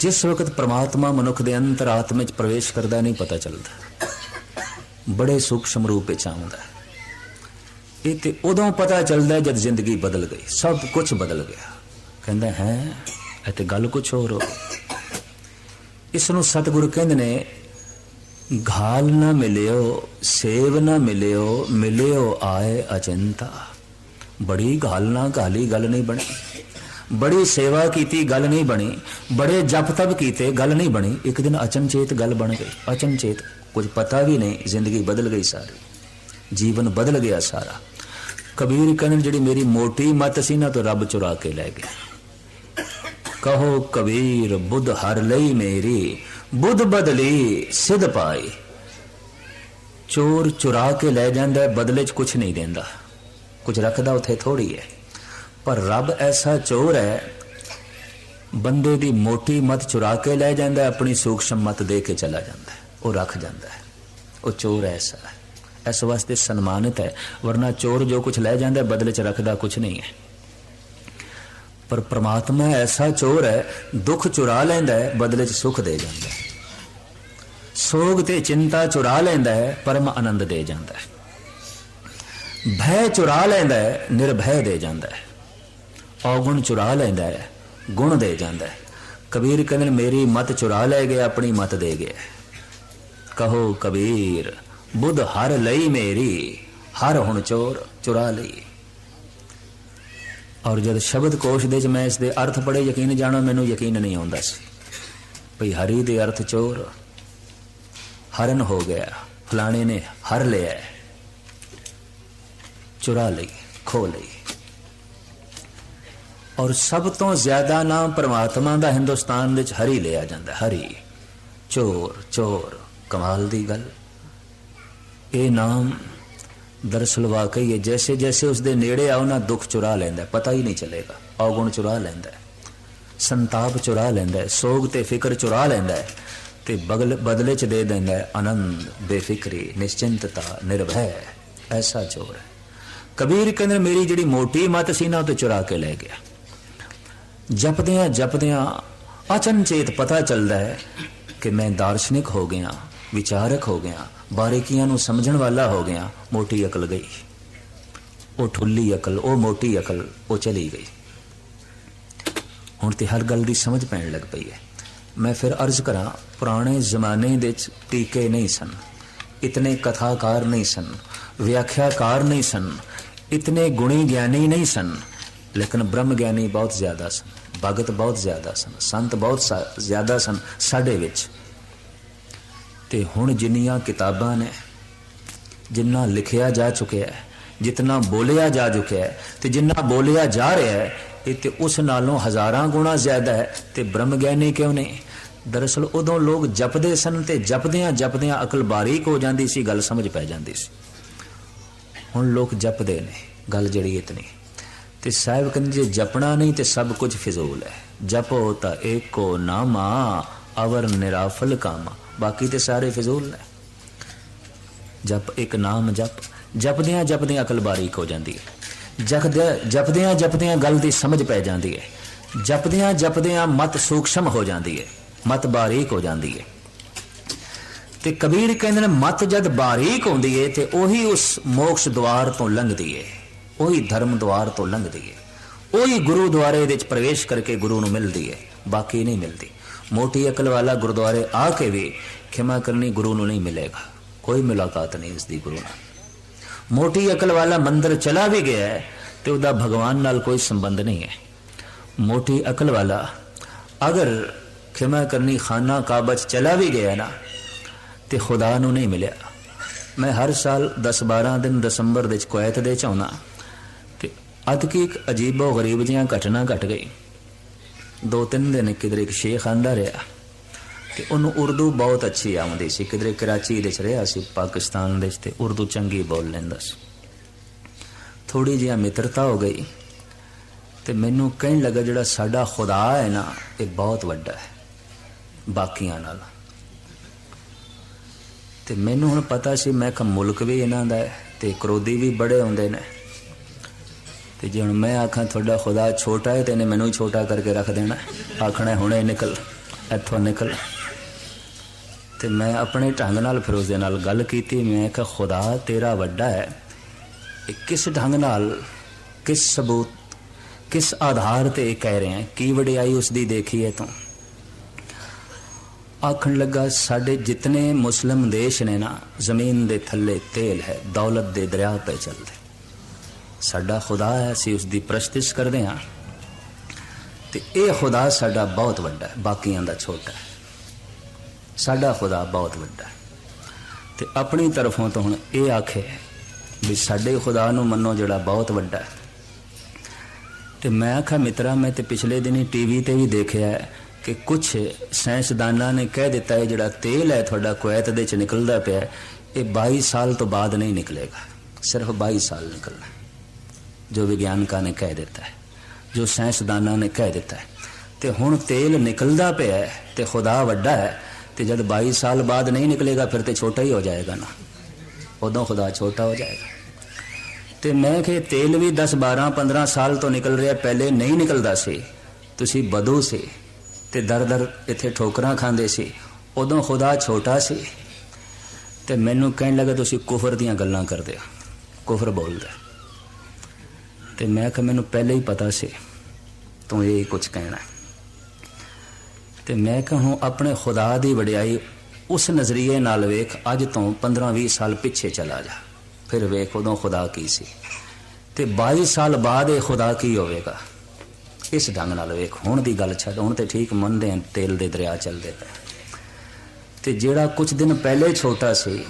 ਜਿਸ ਵਕਤ ਪ੍ਰਮਾਤਮਾ ਮਨੁੱਖ ਦੇ ਅੰਤਰਾਤਮਾ ਵਿੱਚ ਪ੍ਰਵੇਸ਼ ਕਰਦਾ ਨਹੀਂ ਪਤਾ ਚੱਲਦਾ। ਬੜੇ ਸੂਖਸ਼ਮ ਰੂਪ ਵਿੱਚ ਆਉਂਦਾ ਇਹ ਤੇ ਉਦੋਂ ਪਤਾ ਚੱਲਦਾ ਜਦ ਜ਼ਿੰਦਗੀ ਬਦਲ ਗਈ। ਸਭ ਕੁਝ ਬਦਲ ਗਿਆ। ਕਹਿੰਦਾ, ਹੈ, ਇਹ ਤੇ ਗੱਲ ਕੁਝ ਹੋਰ ਹੋ ਇਸ ਨੂੰ ਸਤਿਗੁਰੂ ਕਹਿੰਦੇ ਨੇ, ਘਾਲ ਨਾ ਮਿਲਿਓ, ਸੇਵ ਨਾ ਮਿਲਿਓ ਮਿਲਿਓ ਆਏ ਅਚਿੰਤਾ। ਬੜੀ ਘਾਲ ਨਾ ਘਾਲੀ ਗੱਲ ਨਹੀਂ ਬਣੀ। ਬੜੀ ਸੇਵਾ ਕੀਤੀ, ਗੱਲ ਨਹੀਂ ਬਣੀ। ਬੜੇ ਜਪ ਤਪ ਕੀਤੇ, ਗੱਲ ਨਹੀਂ ਬਣੀ। ਇੱਕ ਦਿਨ ਅਚਨਚੇਤ ਗੱਲ ਬਣ ਗਈ। ਅਚਨਚੇਤ ਕੁਝ ਪਤਾ ਵੀ ਨਹੀਂ, ਜ਼ਿੰਦਗੀ ਬਦਲ ਗਈ ਸਾਰੀ। ਜੀਵਨ ਬਦਲ ਗਿਆ ਸਾਰਾ। ਕਬੀਰ ਕਹਿੰਦੇ ਜਿਹੜੀ ਮੇਰੀ ਮੋਟੀ ਮਤ ਸੀ ਨਾ, ਤੋਂ ਰੱਬ ਚੁਰਾ ਕੇ ਲੈ ਗਿਆ। ਕਹੋ, ਕਬੀਰ, ਬੁੱਧ ਹਰ ਲਈ ਮੇਰੀ, ਬੁੱਧ ਬਦਲੀ ਸਿਧ ਪਾਈ। ਚੋਰ ਚੁਰਾ ਕੇ ਲੈ ਜਾਂਦਾ, ਬਦਲੇ 'ਚ ਕੁਝ ਨਹੀਂ ਦਿੰਦਾ। ਕੁਝ ਰੱਖਦਾ, ਉੱਥੇ ਥੋੜੀ ਹੈ। ਪਰ ਰੱਬ ਐਸਾ ਚੋਰ ਹੈ ਬੰਦੇ ਦੀ ਮੋਟੀ ਮਤ ਚੁਰਾ ਕੇ ਲੈ ਜਾਂਦਾ ਹੈ, ਆਪਣੀ ਸੂਖਸ਼ਮ ਮਤ ਦੇ ਕੇ ਚਲਾ ਜਾਂਦਾ ਉਹ ਰੱਖ ਜਾਂਦਾ ਹੈ। ਉਹ ਚੋਰ ਐਸਾ ਹੈ। ਇਸ ਵਾਸਤੇ ਸਨਮਾਨਿਤ ਹੈ ਵਰਨਾ ਚੋਰ ਜੋ ਕੁਝ ਲੈ ਜਾਂਦਾ ਬਦਲੇ 'ਚ ਰੱਖਦਾ ਕੁਝ ਨਹੀਂ ਹੈ। ਪਰ ਪ੍ਰਮਾਤਮਾ ਐਸਾ ਚੋਰ ਹੈ ਦੁੱਖ ਚੁਰਾ ਲੈਂਦਾ ਹੈ ਬਦਲੇ 'ਚ ਸੁੱਖ ਦੇ ਜਾਂਦਾ ਹੈ। ਸੋਗ ਤੇ ਚਿੰਤਾ ਚੁਰਾ ਲੈਂਦਾ ਹੈ ਪਰਮ ਆਨੰਦ ਦੇ ਜਾਂਦਾ ਹੈ। ਭੈ ਚੁਰਾ ਲੈਂਦਾ ਹੈ ਨਿਰਭੈ ਦੇ ਜਾਂਦਾ ਹੈ। ਔਗੁਣ ਚੁਰਾ ਲੈਂਦਾ ਹੈ, ਗੁਣ ਦੇ ਜਾਂਦਾ ਹੈ। ਕਬੀਰ ਕਹਿੰਦੇ ਮੇਰੀ ਮਤ ਚੁਰਾ ਲੈ ਗਿਆ, ਆਪਣੀ ਮਤ ਦੇ ਗਿਆ ਕਹੋ, ਕਬੀਰ, ਬੁੱਧ ਹਰ ਲਈ ਮੇਰੀ, ਹਰ ਹੁਣ ਚੋਰ ਚੁਰਾ ਲਈ। ਔਰ ਜਦ ਸ਼ਬਦ ਕੋਸ਼ ਦੇ ਚ ਮੈਂ ਇਸ ਦੇ ਅਰਥ ਪੜੇ ਯਕੀਨ ਜਾਣਾ, ਮੈਨੂੰ ਯਕੀਨ ਨਹੀਂ ਆਉਂਦਾ ਸੀ। ਭਈ ਹਰੀ ਦੇ ਅਰਥ ਚੋਰ, ਹਰਨ ਹੋ ਗਿਆ, ਫਲਾਣੇ ਨੇ ਹਰ ਲਿਆ ਚੁਰਾ ਲਈ ਖੋ ਲਈ। ਔਰ ਸਭ ਤੋਂ ਜ਼ਿਆਦਾ ਨਾਮ ਪ੍ਰਮਾਤਮਾ ਦਾ ਹਿੰਦੁਸਤਾਨ ਵਿੱਚ ਹਰੀ ਲਿਆ ਜਾਂਦਾ, ਹਰੀ। ਚੋਰ ਚੋਰ, ਕਮਾਲ ਦੀ ਗੱਲ। ਇਹ ਨਾਮ ਦਰਸਲ ਵਾਕਈ ਹੈ, ਜੈਸੇ ਜੈਸੇ ਉਸ ਦੇ ਨੇੜੇ ਆਉ ਨਾ ਦੁੱਖ ਚੁਰਾ ਲੈਂਦਾ, ਪਤਾ ਹੀ ਨਹੀਂ ਚੱਲੇਗਾ, ਔਗੁਣ ਚੁਰਾ ਲੈਂਦਾ, ਸੰਤਾਪ ਚੁਰਾ ਲੈਂਦਾ, ਸੋਗ ਤੇ ਫਿਕਰ ਚੁਰਾ ਲੈਂਦਾ ਹੈ ਤੇ ਬਗਲ, ਬਦਲੇ ਚ ਦੇ ਦਿੰਦਾ, ਆਨੰਦ, ਬੇਫਿਕਰੀ, ਨਿਸ਼ਚਿੰਤਤਾ, ਨਿਰਭੈ, ਐਸਾ ਚੋਰ ਹੈ। ਕਬੀਰ ਕਹਿੰਦੇ ਮੇਰੀ ਜਿਹੜੀ ਮੋਟੀ ਮਤ ਸੀ ਨਾ, ਉਹ ਤੇ ਚੁਰਾ ਕੇ ਲੈ ਗਿਆ। ਜਪਦਿਆਂ ਜਪਦਿਆਂ ਅਚਨਚੇਤ ਪਤਾ ਚੱਲਦਾ ਹੈ ਕਿ ਮੈਂ ਦਾਰਸ਼ਨਿਕ ਹੋ ਗਿਆ, ਵਿਚਾਰਕ ਹੋ ਗਿਆ, ਬਾਰੀਕੀਆਂ ਨੂੰ ਸਮਝਣ ਵਾਲਾ ਹੋ ਗਿਆ, ਮੋਟੀ ਅਕਲ ਗਈ। ਉਹ ਠੁੱਲੀ ਅਕਲ, ਉਹ ਮੋਟੀ ਅਕਲ, ਉਹ ਚਲੀ ਗਈ। ਹੁਣ ਤੇ ਹਰ ਗੱਲ ਦੀ ਸਮਝ ਪੈਣ ਲੱਗ ਪਈ ਹੈ। ਮੈਂ ਫਿਰ ਅਰਜ਼ ਕਰਾਂ, ਪੁਰਾਣੇ ਜ਼ਮਾਨੇ ਦੇ ਵਿੱਚ ਟੀਕੇ ਨਹੀਂ ਸਨ। ਇਤਨੇ ਕਥਾਕਾਰ ਨਹੀਂ ਸਨ, ਵਿਆਖਿਆਕਾਰ ਨਹੀਂ ਸਨ, ਇਤਨੇ ਗੁਣੀ ਗਿਆਨੀ ਨਹੀਂ ਸਨ, ਲੇਕਿਨ ਬ੍ਰਹਮ ਗਿਆਨੀ ਬਹੁਤ ਜ਼ਿਆਦਾ ਸਨ। ਭਗਤ ਬਹੁਤ ਜ਼ਿਆਦਾ ਸਨ, ਸੰਤ ਬਹੁਤ ਸਾ- ਜ਼ਿਆਦਾ ਸਨ ਸਾਡੇ ਵਿੱਚ। ਤੇ ਹੁਣ ਜਿੰਨੀਆਂ ਕਿਤਾਬਾਂ ਨੇ, ਜਿੰਨਾ ਲਿਖਿਆ ਜਾ ਚੁੱਕਿਆ ਹੈ ਜਿੰਨਾ ਬੋਲਿਆ ਜਾ ਚੁੱਕਿਆ ਹੈ, ਤੇ ਜਿੰਨਾ ਬੋਲਿਆ ਜਾ ਰਿਹਾ ਹੈ, ਇਹ ਤੇ ਉਸ ਨਾਲੋਂ ਹਜ਼ਾਰਾਂ ਗੁਣਾ ਜ਼ਿਆਦਾ ਹੈ, ਤੇ ਬ੍ਰਹਮ ਗਿਆਨੀ ਕਿਉਂ ਨਹੀਂ? ਦਰਅਸਲ ਉਦੋਂ ਲੋਕ ਜਪਦੇ ਸਨ ਤੇ ਜਪਦਿਆਂ ਜਪਦਿਆਂ ਅਕਲ ਬਾਰੀਕ ਹੋ ਜਾਂਦੀ ਸੀ, ਗੱਲ ਸਮਝ ਪੈ ਜਾਂਦੀ ਸੀ। ਹੁਣ ਲੋਕ ਜਪਦੇ ਨੇ, ਗੱਲ ਜਿਹੜੀ ਇਤਨੀ। ਤੇ ਸਾਹਿਬ ਕਹਿੰਦੇ ਜੇ ਜਪਣਾ ਨਹੀਂ ਤੇ ਸਭ ਕੁਝ ਫਿਜ਼ੂਲ ਹੈ। ਜਪੋ ਤਾਂ ਏਕੋ ਨਾਮਾ, ਅਵਰ ਨਿਰਾਫਲ ਕਾਮਾ। ਬਾਕੀ ਤੇ ਸਾਰੇ ਫਿਜ਼ੂਲ ਨੇ। ਜਪ ਇੱਕ ਨਾਮ ਜਪ। ਜਪਦਿਆਂ ਜਪਦਿਆਂ ਅਕਲ ਬਾਰੀਕ ਹੋ ਜਾਂਦੀ ਹੈ। ਜਪਦਿਆਂ ਜਪਦਿਆਂ ਜਪਦਿਆਂ ਗੱਲ ਦੀ ਸਮਝ ਪੈ ਜਾਂਦੀ ਹੈ। ਜਪਦਿਆਂ ਜਪਦਿਆਂ ਮਤ ਸੂਖਸ਼ਮ ਹੋ ਜਾਂਦੀ ਹੈ। ਮਤ ਬਾਰੀਕ ਹੋ ਜਾਂਦੀ ਹੈ। ਤੇ ਕਬੀਰ ਕਹਿੰਦੇ ਨੇ, ਮਤ ਜਦ ਬਾਰੀਕ ਹੁੰਦੀ ਏ ਤੇ ਉਹੀ ਉਸ ਮੋਕਸ਼ ਦਵਾਰ ਤੋਂ ਲੰਘਦੀ ਏ ਉਹੀ ਧਰਮ ਦਵਾਰ ਤੋਂ ਲੰਘਦੀ ਏ ਉਹੀ ਗੁਰੂ ਦੁਆਰੇ ਵਿੱਚ ਪ੍ਰਵੇਸ਼ ਕਰਕੇ ਗੁਰੂ ਨੂੰ ਮਿਲਦੀ ਏ ਬਾਕੀ ਨਹੀਂ ਮਿਲਦੀ ਮੋਟੀ ਅਕਲ ਵਾਲਾ ਗੁਰਦੁਆਰੇ ਆ ਕੇ ਵੀ ਖਿਮਾ ਕਰਨੀ ਗੁਰੂ ਨੂੰ ਨਹੀਂ ਮਿਲੇਗਾ ਕੋਈ ਮੁਲਾਕਾਤ ਨਹੀਂ ਇਸ ਦੀ ਗੁਰੂ ਨਾਲ ਮੋਟੀ ਅਕਲ ਵਾਲਾ ਮੰਦਰ ਚਲਾ ਵੀ ਗਿਆ ਹੈ ਤੇ ਉਹਦਾ ਭਗਵਾਨ ਨਾਲ ਕੋਈ ਸੰਬੰਧ ਨਹੀਂ ਹੈ ਮੋਟੀ ਅਕਲ ਵਾਲਾ ਅਗਰ ਖਿਮਾ ਕਰਨੀ ਖਾਨਾ ਕਾਬਾ 'ਚ ਚਲਾ ਵੀ ਗਿਆ ਨਾ ਤੇ ਖੁਦਾ ਨੂੰ ਨਹੀਂ ਮਿਲਿਆ ਮੈਂ ਹਰ ਸਾਲ 10-12 ਦਿਨ ਦਸੰਬਰ ਦੇ ਵਿੱਚ ਕੁਵੈਤ ਦੇ ਚ ਆਉਣਾ ਤੇ ਕੀ ਇੱਕ ਅਜੀਬੋ ਗਰੀਬ ਜਿਹੀਆਂ ਘਟਨਾ ਘਟ ਗਈ। ਦੋ ਤਿੰਨ ਦਿਨ ਕਿਧਰੇ ਇੱਕ ਸ਼ੇਖ ਆਂਦਾ ਰਿਹਾ ਤੇ ਉਹਨੂੰ ਉਰਦੂ ਬਹੁਤ ਅੱਛੀ ਆਉਂਦੀ ਸੀ। ਕਿਧਰੇ ਕਰਾਚੀ ਦੇ ਵਿੱਚ ਰਿਹਾ ਸੀ, ਪਾਕਿਸਤਾਨ ਦੇ ਵਿੱਚ ਤੇ ਉਰਦੂ ਚੰਗੀ ਬੋਲ ਲੈਂਦਾ ਸੀ। ਥੋੜੀ ਜਿਹੀ ਮਿੱਤਰਤਾ ਹੋ ਗਈ ਤੇ ਮੈਨੂੰ ਕਹਿਣ ਲੱਗਾ, ਜਿਹੜਾ ਸਾਡਾ ਖੁਦਾ ਹੈ ਨਾ, ਇਹ ਬਹੁਤ ਵੱਡਾ ਹੈ, ਬਾਕੀਆਂ ਨਾਲ। ਤੇ ਮੈਨੂੰ ਹੁਣ ਪਤਾ ਸੀ, ਮੈਂ ਕਿ ਮੁਲਕ ਵੀ ਇਹਨਾਂ ਦਾ ਹੈ ਤੇ ਕਰੋਦੀ ਵੀ ਬੜੇ ਹੁੰਦੇ ਨੇ। ਤੇ ਜੇ ਹੁਣ ਮੈਂ ਆਖਾਂ ਤੁਹਾਡਾ ਖੁਦਾ ਛੋਟਾ ਹੈ ਤੇ ਇਹਨੇ ਮੈਨੂੰ ਛੋਟਾ ਕਰਕੇ ਰੱਖ ਦੇਣਾ। ਆਖਣਾ ਹੁਣੇ ਨਿਕਲ, ਇੱਥੋਂ ਨਿਕਲ। ਤੇ ਮੈਂ ਆਪਣੇ ਢੰਗ ਨਾਲ ਫਿਰ ਉਸ ਦੇ ਨਾਲ ਗੱਲ ਕੀਤੀ। ਮੈਂ ਕਿਹਾ, ਖੁਦਾ ਤੇਰਾ ਵੱਡਾ ਹੈ। ਇਹ ਕਿਸ ਢੰਗ ਨਾਲ, ਕਿਸ ਸਬੂਤ, ਕਿਸ ਆਧਾਰ ਤੇ ਇਹ ਕਹਿ ਰਹੇ ਹੈ? ਕੀ ਵਡਿਆਈ ਉਸ ਦੀ ਦੇਖੀ ਹੈ ਤੂੰ? ਆਖਣ ਲੱਗਾ, ਸਾਡੇ ਜਿਤਨੇ ਮੁਸਲਮ ਦੇਸ਼ ਨੇ ਨਾ, ਜ਼ਮੀਨ ਦੇ ਥੱਲੇ ਤੇਲ ਹੈ, ਦੌਲਤ ਦੇ ਦਰਿਆ 'ਤੇ ਚੱਲਦੇ। ਸਾਡਾ ਖੁਦਾ ਹੈ, ਅਸੀਂ ਉਸ ਦੀ ਪ੍ਰਸਤਿਸ਼ ਕਰਦੇ ਹਾਂ। ਤੇ ਇਹ ਖੁਦਾ ਸਾਡਾ ਬਹੁਤ ਵੱਡਾ ਹੈ, ਬਾਕੀਆਂ ਦਾ ਛੋਟਾ ਹੈ। ਸਾਡਾ ਖੁਦਾ ਬਹੁਤ ਵੱਡਾ ਹੈ। ਤੇ ਆਪਣੀ ਤਰਫੋਂ ਤੋਂ ਹੁਣ ਇਹ ਆਖੇ ਵੀ ਸਾਡੇ ਖੁਦਾ ਨੂੰ ਮੰਨੋ ਜਿਹੜਾ ਬਹੁਤ ਵੱਡਾ ਹੈ। ਤੇ ਮੈਂ ਆਖਿਆ, ਮਿੱਤਰਾ, ਮੈਂ ਤੇ ਪਿਛਲੇ ਦਿਨੀ ਟੀਵੀ ਤੇ ਵੀ ਦੇਖਿਆ ਕਿ ਕੁਝ ਸਾਇੰਸਦਾਨਾਂ ਨੇ ਕਹਿ ਦਿੱਤਾ ਹੈ, ਜਿਹੜਾ ਤੇਲ ਹੈ ਤੁਹਾਡਾ ਕੁਵੈਤ ਦੇ ਚ ਨਿਕਲਦਾ ਪਿਆ ਇਹ 22 ਸਾਲ ਤੋਂ ਬਾਅਦ ਨਹੀਂ ਨਿਕਲੇਗਾ। ਸਿਰਫ 22 ਸਾਲ ਨਿਕਲਣਾ ਜੋ ਵਿਗਿਆਨਕਾਂ ਨੇ ਕਹਿ ਦਿੱਤਾ ਹੈ, ਜੋ ਸਾਇੰਸਦਾਨਾਂ ਨੇ ਕਹਿ ਦਿੱਤਾ ਹੈ। ਤੇ ਹੁਣ ਤੇਲ ਨਿਕਲਦਾ ਪਿਆ ਹੈ ਤੇ ਖੁਦਾ ਵੱਡਾ ਹੈ ਤੇ ਜਦ 22 ਸਾਲ ਬਾਅਦ ਨਹੀਂ ਨਿਕਲੇਗਾ ਫਿਰ ਤੇ ਛੋਟਾ ਹੀ ਹੋ ਜਾਏਗਾ ਨਾ। ਉਦੋਂ ਖੁਦਾ ਛੋਟਾ ਹੋ ਜਾਏਗਾ। ਤੇ ਮੈਂ ਕਿ ਤੇਲ ਵੀ 10 12 15 ਸਾਲ ਤੋਂ ਨਿਕਲ ਰਿਹਾ, ਪਹਿਲੇ ਨਹੀਂ ਨਿਕਲਦਾ ਸੀ। ਤੁਸੀਂ ਬਦੂ ਸੀ ਤੇ ਦਰ ਦਰ ਇੱਥੇ ਠੋਕਰਾਂ ਖਾਂਦੇ ਸੀ। ਉਦੋਂ ਖੁਦਾ ਛੋਟਾ ਸੀ। ਤੇ ਮੈਨੂੰ ਕਹਿਣ ਲੱਗਾ, ਤੁਸੀਂ ਕੁਫਰ ਦੀਆਂ ਗੱਲਾਂ ਕਰਦੇ ਹੋ। ਕੁਫਰ ਬੋਲਦਾ ਤੇ ਮੈਂ ਕਿ ਮੈਨੂੰ ਪਹਿਲੇ ਹੀ ਪਤਾ ਸੀ, ਤੂੰ ਇਹ ਕੁਝ ਕਹਿਣਾ ਤੇ ਮੈਂ ਕਹਾਂ ਆਪਣੇ ਖੁਦਾ ਦੀ ਵਡਿਆਈ ਉਸ ਨਜ਼ਰੀਏ ਨਾਲ ਵੇਖ, ਅੱਜ ਤੋਂ 15-20 ਸਾਲ ਪਿੱਛੇ ਚਲਾ ਜਾ। ਫਿਰ ਵੇਖ ਉਦੋਂ ਖੁਦਾ ਕੀ ਸੀ। ਤੇ 22 ਸਾਲ ਬਾਅਦ ਇਹ ਖੁਦਾ ਕੀ ਹੋਵੇਗਾ? ਇਸ ਢੰਗ ਨਾਲ ਵੇਖ, ਹੁਣ ਦੀ ਗੱਲ ਛੱਡ, ਹੁਣ ਤੇ ਠੀਕ ਮੰਨਦੇ ਆਂ ਤੇਲ ਦੇ ਦਰਿਆ ਚੱਲਦੇ ਪਏ। ਤੇ ਜਿਹੜਾ ਕੁਝ ਦਿਨ ਪਹਿਲੇ ਛੋਟਾ ਸੀ,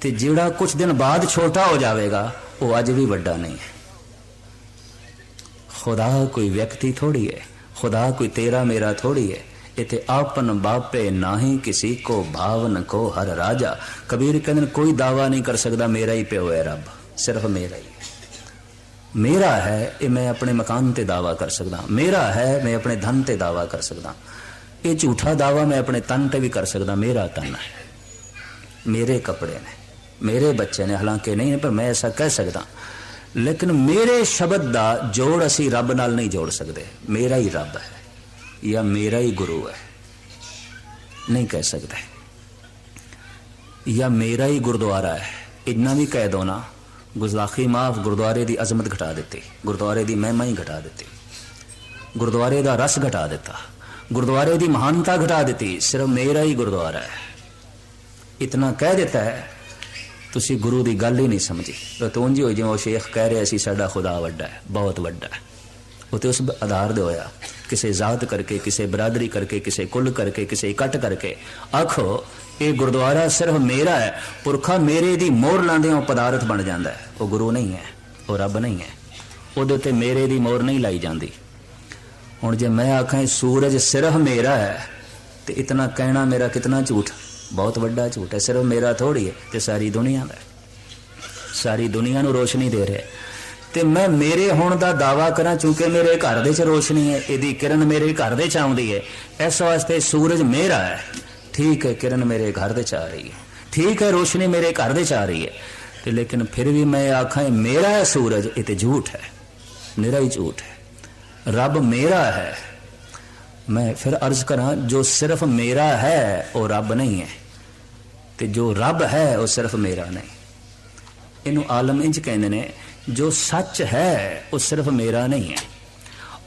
ਤੇ ਜਿਹੜਾ ਕੁਝ ਦਿਨ ਬਾਅਦ ਛੋਟਾ ਹੋ ਜਾਵੇਗਾ, ਉਹ ਅੱਜ ਵੀ ਵੱਡਾ ਨਹੀਂ ਹੈ। ਖੁਦਾ ਕੋਈ ਵਿਅਕਤੀ ਥੋੜੀ ਹੈ ਖੁਦਾ ਕੋਈ ਤੇਰਾ ਮੇਰਾ ਥੋੜੀ ਹੈ ਇਤੇ ਆਪਨ ਬਾਪੇ ਨਾਹੀ ਕਿਸੇ ਕੋ ਭਾਵਨ ਕੋ ਹਰ ਰਾਜਾ। ਕਬੀਰ ਕਹਿੰਦੇ ਕੋਈ ਦਾਵਾ ਨਹੀਂ ਕਰ ਸਕਦਾ, ਮੇਰਾ ਹੀ ਪਿਓ ਹੈ ਰੱਬ, ਸਿਰਫ ਮੇਰਾ ਹੀ। ਮੇਰਾ ਹੈ, ਇਹ ਮੈਂ ਆਪਣੇ ਮਕਾਨ ਤੇ ਦਾਵਾ ਕਰ ਸਕਦਾ। ਮੇਰਾ ਹੈ, ਮੈਂ ਆਪਣੇ ਧਨ ਤੇ ਦਾਵਾ ਕਰ ਸਕਦਾ। ਇਹ ਝੂਠਾ ਦਾਵਾ ਮੈਂ ਆਪਣੇ ਤਨ ਤੇ ਵੀ ਕਰ ਸਕਦਾ, ਮੇਰਾ ਤਨ ਹੈ। ਮੇਰੇ ਕੱਪੜੇ ਨੇ, ਮੇਰੇ ਬੱਚੇ ਨੇ, ਹਾਲਾਂਕਿ ਨਹੀਂ, ਪਰ ਮੈਂ ਐਸਾ ਕਹਿ ਸਕਦਾ। ਲੇਕਿਨ ਮੇਰੇ ਸ਼ਬਦ ਦਾ ਜੋੜ ਅਸੀਂ ਰੱਬ ਨਾਲ ਨਹੀਂ ਜੋੜ ਸਕਦੇ। ਮੇਰਾ ਹੀ ਰੱਬ ਹੈ ਜਾਂ ਮੇਰਾ ਹੀ ਗੁਰੂ ਹੈ। ਨਹੀਂ ਕਹਿ ਸਕਦੇ। ਜਾਂ ਮੇਰਾ ਹੀ ਗੁਰਦੁਆਰਾ ਹੈ। ਇੰਨਾ ਵੀ ਕਹਿ ਦੋ ਨਾ, ਗੁਜ਼ਲਾਖੀ ਮਾਫ ਗੁਰਦੁਆਰੇ ਦੀ ਅਜ਼ਮਤ ਘਟਾ ਦਿੱਤੀ। ਗੁਰਦੁਆਰੇ ਦੀ ਮਹਿਮਾ ਹੀ ਘਟਾ ਦਿੱਤੀ। ਗੁਰਦੁਆਰੇ ਦਾ ਰਸ ਘਟਾ ਦਿੱਤਾ। ਗੁਰਦੁਆਰੇ ਦੀ ਮਹਾਨਤਾ ਘਟਾ ਦਿੱਤੀ। ਸਿਰਫ ਮੇਰਾ ਹੀ ਗੁਰਦੁਆਰਾ ਹੈ। ਇਤਨਾ ਕਹਿ ਦਿੱਤਾ ਹੈ ਤੁਸੀਂ ਗੁਰੂ ਦੀ ਗੱਲ ਹੀ ਨਹੀਂ ਸਮਝੀ। ਤੂੰ ਜੀ ਹੋਈ ਜਿਵੇਂ ਉਹ ਸ਼ੇਖ ਕਹਿ ਰਿਹਾ ਸੀ, ਸਾਡਾ ਖੁਦਾ ਵੱਡਾ ਹੈ, ਬਹੁਤ ਵੱਡਾ ਹੈ। ਉਹ ਤੇ ਉਸ ਆਧਾਰ ਦੇ ਹੋਇਆ। ਕਿਸੇ ਜ਼ਾਤ ਕਰਕੇ, ਕਿਸੇ ਬਰਾਦਰੀ ਕਰਕੇ, ਕਿਸੇ ਕੁੱਲ ਕਰਕੇ, ਕਿਸੇ ਇਕੱਠ ਕਰਕੇ, ਆਖੋ, ਇਹ ਗੁਰਦੁਆਰਾ ਸਿਰਫ ਮੇਰਾ ਹੈ, ਪੁਰਖਾ ਮੇਰੇ ਦੀ ਮੋਹਰ ਲਾਉਂਦੇ ਉਹ ਪਦਾਰਥ ਬਣ ਜਾਂਦਾ ਹੈ। ਉਹ ਗੁਰੂ ਨਹੀਂ ਹੈ, ਉਹ ਰੱਬ ਨਹੀਂ ਹੈ। ਉਹਦੇ ਉੱਤੇ ਮੇਰੇ ਦੀ ਮੋਹਰ ਨਹੀਂ ਲਾਈ ਜਾਂਦੀ। ਹੁਣ ਜੇ ਮੈਂ ਆਖਾਂ ਸੂਰਜ ਸਿਰਫ ਮੇਰਾ ਹੈ, ਤੇ ਇਤਨਾ ਕਹਿਣਾ ਮੇਰਾ ਕਿਤਨਾ ਝੂਠ? ਬਹੁਤ ਵੱਡਾ ਝੂਠ ਹੈ, ਸਿਰਫ ਮੇਰਾ ਥੋੜੀ ਹੈ ਤੇ ਸਾਰੀ ਦੁਨੀਆ ਦਾ ਸਾਰੀ ਦੁਨੀਆ ਨੂੰ ਰੋਸ਼ਨੀ ਦੇ ਰਿਹਾ ਤੇ ਮੈਂ ਮੇਰੇ ਹੋਣ ਦਾ ਦਾਵਾ ਕਰਾਂ ਕਿਉਂਕਿ ਮੇਰੇ ਘਰ ਦੇ ਚ ਰੋਸ਼ਨੀ ਹੈ, ਇਹਦੀ ਕਿਰਨ ਮੇਰੇ ਘਰ ਦੇ ਚ ਆਉਂਦੀ ਹੈ। ਇਸ ਵਾਸਤੇ ਸੂਰਜ ਮੇਰਾ ਹੈ। ਠੀਕ ਹੈ, ਕਿਰਨ ਮੇਰੇ ਘਰ ਦੇ ਚ ਆ ਰਹੀ ਹੈ। ਠੀਕ ਹੈ, ਰੋਸ਼ਨੀ ਮੇਰੇ ਘਰ ਦੇ ਚ ਆ ਰਹੀ ਹੈ। ਤੇ ਲੇਕਿਨ ਫਿਰ ਵੀ ਮੈਂ ਆਖਾਂ ਮੇਰਾ ਹੈ ਸੂਰਜ, ਇਹ ਤੇ ਝੂਠ ਹੈ। ਮੇਰਾ ਹੀ ਝੂਠ ਹੈ। ਰੱਬ ਮੇਰਾ ਹੈ। ਮੈਂ ਫਿਰ ਅਰਜ਼ ਕਰਾਂ, ਜੋ ਸਿਰਫ ਮੇਰਾ ਹੈ, ਉਹ ਰੱਬ ਨਹੀਂ ਹੈ। ਤੇ ਜੋ ਰੱਬ ਹੈ, ਉਹ ਸਿਰਫ ਮੇਰਾ ਨਹੀਂ। ਇਹਨੂੰ ਆਲਮ ਇੰਜ ਕਹਿੰਦੇ ਨੇ, ਜੋ ਸੱਚ ਹੈ, ਉਹ ਸਿਰਫ ਮੇਰਾ ਨਹੀਂ ਹੈ।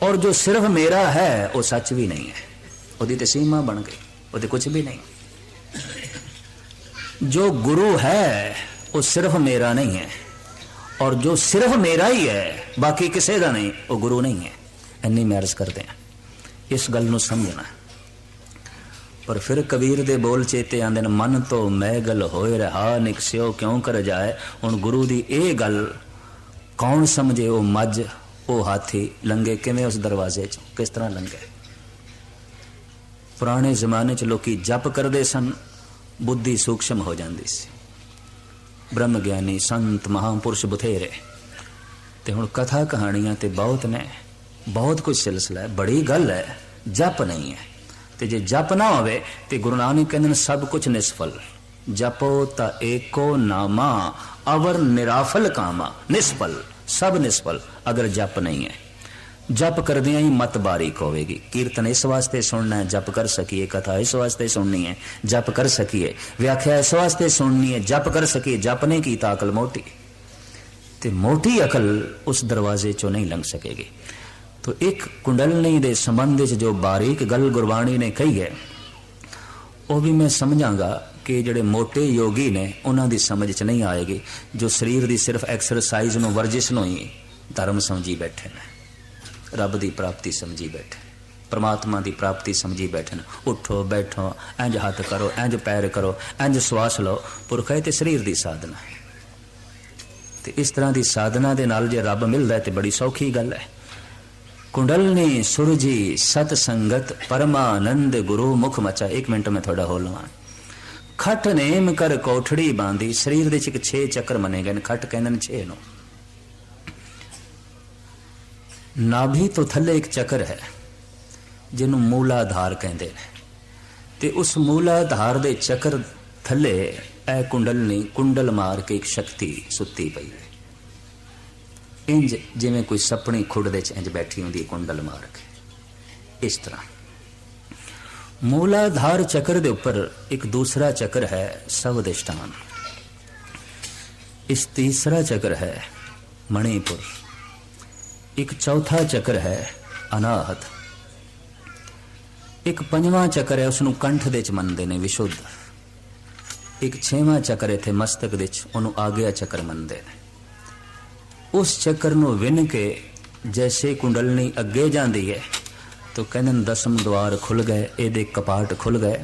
ਔਰ ਜੋ ਸਿਰਫ ਮੇਰਾ ਹੈ, ਉਹ ਸੱਚ ਵੀ ਨਹੀਂ ਹੈ। ਉਹਦੀ ਤੇ ਸੀਮਾ ਬਣ ਗਈ, ਉਹਦੇ ਕੁਝ ਵੀ ਨਹੀਂ। ਜੋ ਗੁਰੂ ਹੈ, ਉਹ ਸਿਰਫ ਮੇਰਾ ਨਹੀਂ ਹੈ। ਔਰ ਜੋ ਸਿਰਫ ਮੇਰਾ ਹੀ ਹੈ, ਬਾਕੀ ਕਿਸੇ ਦਾ ਨਹੀਂ, ਉਹ ਗੁਰੂ ਨਹੀਂ ਹੈ। ਇੰਨੀ ਮੈਰਜ਼ ਕਰਦੇ ਹਾਂ। ਇਸ ਗੱਲ ਨੂੰ ਸਮਝਣਾ। ਪਰ ਫਿਰ ਕਬੀਰ ਦੇ ਬੋਲ ਚੇਤੇ ਆਂਦੇ ਨੇ ਮਨ ਤੋਂ ਮੈਗਲ ਹੋਏ ਰਹਾ ਨਿਕਸਿਓ ਕਿਉਂ ਕਰ ਜਾਏ? ਹੁਣ ਗੁਰੂ ਦੀ ਇਹ ਗੱਲ ਕੌਣ ਸਮਝੇ ਉਹ ਮੱਝ? ਉਹ ਹਾਥੀ ਲੰਗੇ ਕਿਵੇਂ ਉਸ ਦਰਵਾਜ਼ੇ 'ਚ? ਕਿਸ ਤਰ੍ਹਾਂ ਲੰਗੇ ਪੁਰਾਣੇ ਜ਼ਮਾਨੇ 'ਚ ਲੋਕੀ ਜਪ ਕਰਦੇ ਸਨ, ਬੁੱਧੀ ਸੂਖਸ਼ਮ ਹੋ ਜਾਂਦੀ ਸੀ। ਬ੍ਰਹਮ ਗਿਆਨੀ ਸੰਤ ਮਹਾਪੁਰਸ਼ ਬਥੇਰੇ। ਤੇ ਹੁਣ ਕਥਾ ਕਹਾਣੀਆਂ ਤੇ ਬਹੁਤ ਨੇ। ਬਹੁਤ ਕੁਝ ਸਿਲਸਿਲਾ ਹੈ, ਬੜੀ ਗੱਲ ਹੈ, ਜਪ ਨਹੀਂ ਹੈ। ਤੇ ਜੇ ਜਪ ਨਾ ਹੋਵੇ ਤੇ ਗੁਰੂ ਨਾਨਕ ਕਹਿੰਦੇ ਨੇ ਸਭ ਕੁਝ ਨਿਸਫਲ। ਜਪੋ ਤਾਂ ਏਕੋ ਨਾਮਾ, ਅਵਰ ਨਿਰਾਫਲ ਕਾਮਾ। ਨਿਸਫਲ, ਸਭ ਨਿਸਫਲ, ਅਗਰ ਜਪ ਨਹੀਂ ਹੈ। ਜਪ ਕਰਦਿਆਂ ਹੀ ਮਤ ਬਾਰੀਕ ਹੋਵੇਗੀ। ਕੀਰਤਨ ਇਸ ਵਾਸਤੇ ਸੁਣਨਾ ਹੈ, ਜਪ ਕਰ ਸਕੀਏ, ਕਥਾ ਇਸ ਵਾਸਤੇ ਸੁਣਨੀ ਹੈ, ਜਪ ਕਰ ਸਕੀਏ। ਵਿਆਖਿਆ ਇਸ ਵਾਸਤੇ ਸੁਣਨੀ ਹੈ, ਜਪ ਕਰ ਸਕੀਏ, ਜਪ ਨਹੀਂ ਕੀਤਾ ਅਕਲ ਮੋਟੀ। ਤੇ ਮੋਟੀ ਅਕਲ ਉਸ ਦਰਵਾਜ਼ੇ ਚੋਂ ਨਹੀਂ ਲੰਘ ਸਕੇਗੀ। ਤੋ ਇੱਕ ਕੁੰਡਲਨੀ ਦੇ ਸੰਬੰਧ ਵਿੱਚ ਜੋ ਬਾਰੀਕ ਗੱਲ ਗੁਰਬਾਣੀ ਨੇ ਕਹੀ ਹੈ, ਉਹ ਵੀ ਮੈਂ ਸਮਝਾਂਗਾ ਕਿ ਜਿਹੜੇ ਮੋٹے ਯੋਗੀ ਨੇ, ਉਹਨਾਂ ਦੀ ਸਮਝ 'ਚ ਨਹੀਂ ਆਏਗੀ, ਜੋ ਸਰੀਰ ਦੀ ਸਿਰਫ ਐਕਸਰਸਾਈਜ਼ ਨੂੰ ਵਰਜਿਸ਼ ਨੂੰ ਹੀ ਧਰਮ ਸਮਝੀ ਬੈਠੇ ਨੇ। ਰੱਬ ਦੀ ਪ੍ਰਾਪਤੀ ਸਮਝੀ ਬੈਠੇ ਪਰਮਾਤਮਾ ਦੀ ਪ੍ਰਾਪਤੀ ਸਮਝੀ ਬੈਠੇ ਨੇ। ਉਠੋ, ਬੈਠੋ, ਇੰਜ ਹੱਥ ਕਰੋ, ਇੰਜ ਪੈਰ ਕਰੋ, ਇੰਜ ਸਵਾਸ ਲਓ, ਪੁਰਖੇ ਤੇ ਸਰੀਰ ਦੀ ਸਾਧਨਾ ਹੈ। ਤੇ ਇਸ ਤਰ੍ਹਾਂ ਦੀ ਸਾਧਨਾ ਦੇ ਨਾਲ ਜੇ ਰੱਬ ਮਿਲਦਾ ਤੇ ਬੜੀ ਸੌਖੀ ਗੱਲ ਹੈ। ਕੁੰਡਲਨੀ ਸੁਰਜੀ ਸਤ ਸੰਗਤ ਪਰਮਾਨੰਦ ਗੁਰੂ ਮੁਖ ਮਚਾ। 1 ਮਿੰਟ ਮੈਂ ਤੁਹਾਡਾ ਹੋ ਲਵਾਂ। ਖਟ ਨੇਮ ਕਰ ਕੋਠੜੀ ਬਾਂਦੀ। ਸਰੀਰ ਦੇ ਚ 6 ਚੱਕਰ ਮੰਨੇ ਗਏ ਨੇ। ਖਟ ਕਹਿੰਦੇ ਨੇ 6 ਨੂੰ। ਨਾਭੀ ਤੋਂ ਥੱਲੇ ਇੱਕ ਚੱਕਰ ਹੈ, ਜਿਹਨੂੰ ਮੂਲਾਧਾਰ ਕਹਿੰਦੇ ਨੇ। ਤੇ ਉਸ ਮੂਲਾਧਾਰ ਦੇ ਚੱਕਰ ਥੱਲੇ ਇਹ ਕੁੰਡਲਨੀ ਕੁੰਡਲ ਮਾਰ ਕੇ ਇੱਕ ਸ਼ਕਤੀ ਸੁੱਤੀ ਪਈ ਹੈ। ਇੰਜ ਜਿਵੇਂ ਕੋਈ ਸਪਣੀ ਖੁੱਡ ਦੇ ਚ ਇੰਜ ਬੈਠੀ ਹੁੰਦੀ ਹੈ, ਕੁੰਡਲ ਮਾਰ ਕੇ। ਇਸ ਤਰ੍ਹਾਂ। ਮੂਲਾਧਾਰ ਚੱਕਰ ਦੇ ਉੱਪਰ ਇੱਕ ਦੂਸਰਾ ਚੱਕਰ ਹੈ ਸਵਦਿਸ਼ਟਾਨ। ਇਸ ਤੀਸਰਾ ਚੱਕਰ ਹੈ ਮਣੀਪੁਰ। ਇੱਕ ਚੌਥਾ ਚੱਕਰ ਹੈ ਅਨਾਹਤ। ਇੱਕ ਪੰਜਵਾਂ ਚੱਕਰ ਹੈ ਉਸ ਨੂੰ ਕੰਠ ਦੇ ਚ ਮੰਨਦੇ ਨੇ, ਵਿਸ਼ੁੱਧ। ਇੱਕ ਛੇਵਾਂ ਚੱਕਰ ਇੱਥੇ ਮਸਤਕ ਦੇ ਚ, ਉਹਨੂੰ ਆਗਿਆ ਚੱਕਰ ਮੰਨਦੇ ਨੇ। ਉਸ ਚੱਕਰ ਨੂੰ ਵਿੰਨ ਕੇ ਜੈਸੇ ਕੁੰਡਲਨੀ ਅੱਗੇ ਜਾਂਦੀ ਹੈ, ਤਾਂ ਕਹਿੰਦੇ ਦਸਮ ਦਵਾਰ ਖੁੱਲ ਗਏ, ਇਹਦੇ ਕਪਾਟ ਖੁੱਲ ਗਏ।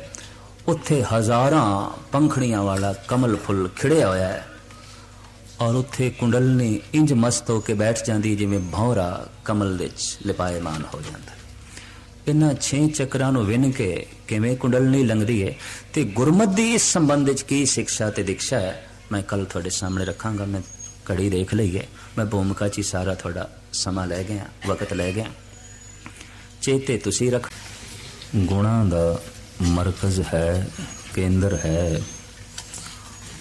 ਉੱਥੇ ਹਜ਼ਾਰਾਂ ਪੰਖੜੀਆਂ ਵਾਲਾ ਕਮਲ ਫੁੱਲ ਖਿੜਿਆ ਹੋਇਆ ਹੈ। ਔਰ ਉੱਥੇ ਕੁੰਡਲਨੀ ਇੰਜ ਮਸਤ ਹੋ ਕੇ ਬੈਠ ਜਾਂਦੀ ਜਿਵੇਂ ਭੌਰਾ ਕਮਲ ਵਿੱਚ ਲਿਪਾਇਮਾਨ ਹੋ ਜਾਂਦਾ ਇਹਨਾਂ ਛੇ ਚੱਕਰਾਂ ਨੂੰ ਵਿੰਨ ਕੇ ਕਿਵੇਂ ਕੁੰਡਲਨੀ ਲੰਘਦੀ ਹੈ? ਤੇ ਗੁਰਮਤ ਦੀ ਇਸ ਸੰਬੰਧ ਵਿੱਚ ਕੀ ਸਿੱਖਿਆ ਤੇ ਦੀਕਸ਼ਾ ਹੈ? ਮੈਂ ਕੱਲ ਤੁਹਾਡੇ ਸਾਹਮਣੇ ਰੱਖਾਂਗਾ। ਮੈਂ ਘੜੀ ਦੇਖ ਲਈਏ। ਮੈਂ ਭੂਮਿਕਾ 'ਚ ਸਾਰਾ ਤੁਹਾਡਾ ਸਮਾਂ ਲੈ ਗਿਆ, ਵਕਤ ਲੈ ਗਿਆ। ਚੇਤੇ ਤੁਸੀਂ ਰੱਖ ਗੁਣਾ ਦਾ ਮਰਕਜ਼ ਹੈ, ਕੇਂਦਰ ਹੈ,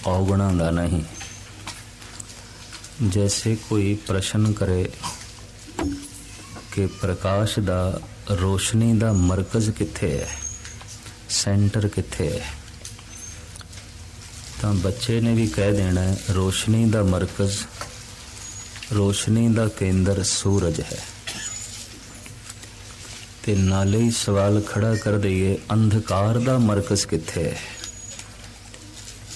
ਔਗਣਾ ਦਾ ਨਹੀਂ। ਜੈਸੇ ਕੋਈ ਪ੍ਰਸ਼ਨ ਕਰੇ ਕਿ ਪ੍ਰਕਾਸ਼ ਦਾ ਰੋਸ਼ਨੀ ਦਾ ਮਰਕਜ਼ ਕਿੱਥੇ ਹੈ? ਸੈਂਟਰ ਕਿੱਥੇ ਹੈ? ਤਾਂ ਬੱਚੇ ਨੇ ਵੀ ਕਹਿ ਦੇਣਾ ਹੈ, ਰੋਸ਼ਨੀ ਦਾ ਮਰਕਜ਼, ਰੋਸ਼ਨੀ ਦਾ ਕੇਂਦਰ ਸੂਰਜ ਹੈ। ਤੇ ਨਾਲੇ ਹੀ ਸਵਾਲ ਖੜਾ ਕਰ ਦਈਏ, ਅੰਧਕਾਰ ਦਾ ਮਰਕਜ਼ ਕਿੱਥੇ ਹੈ?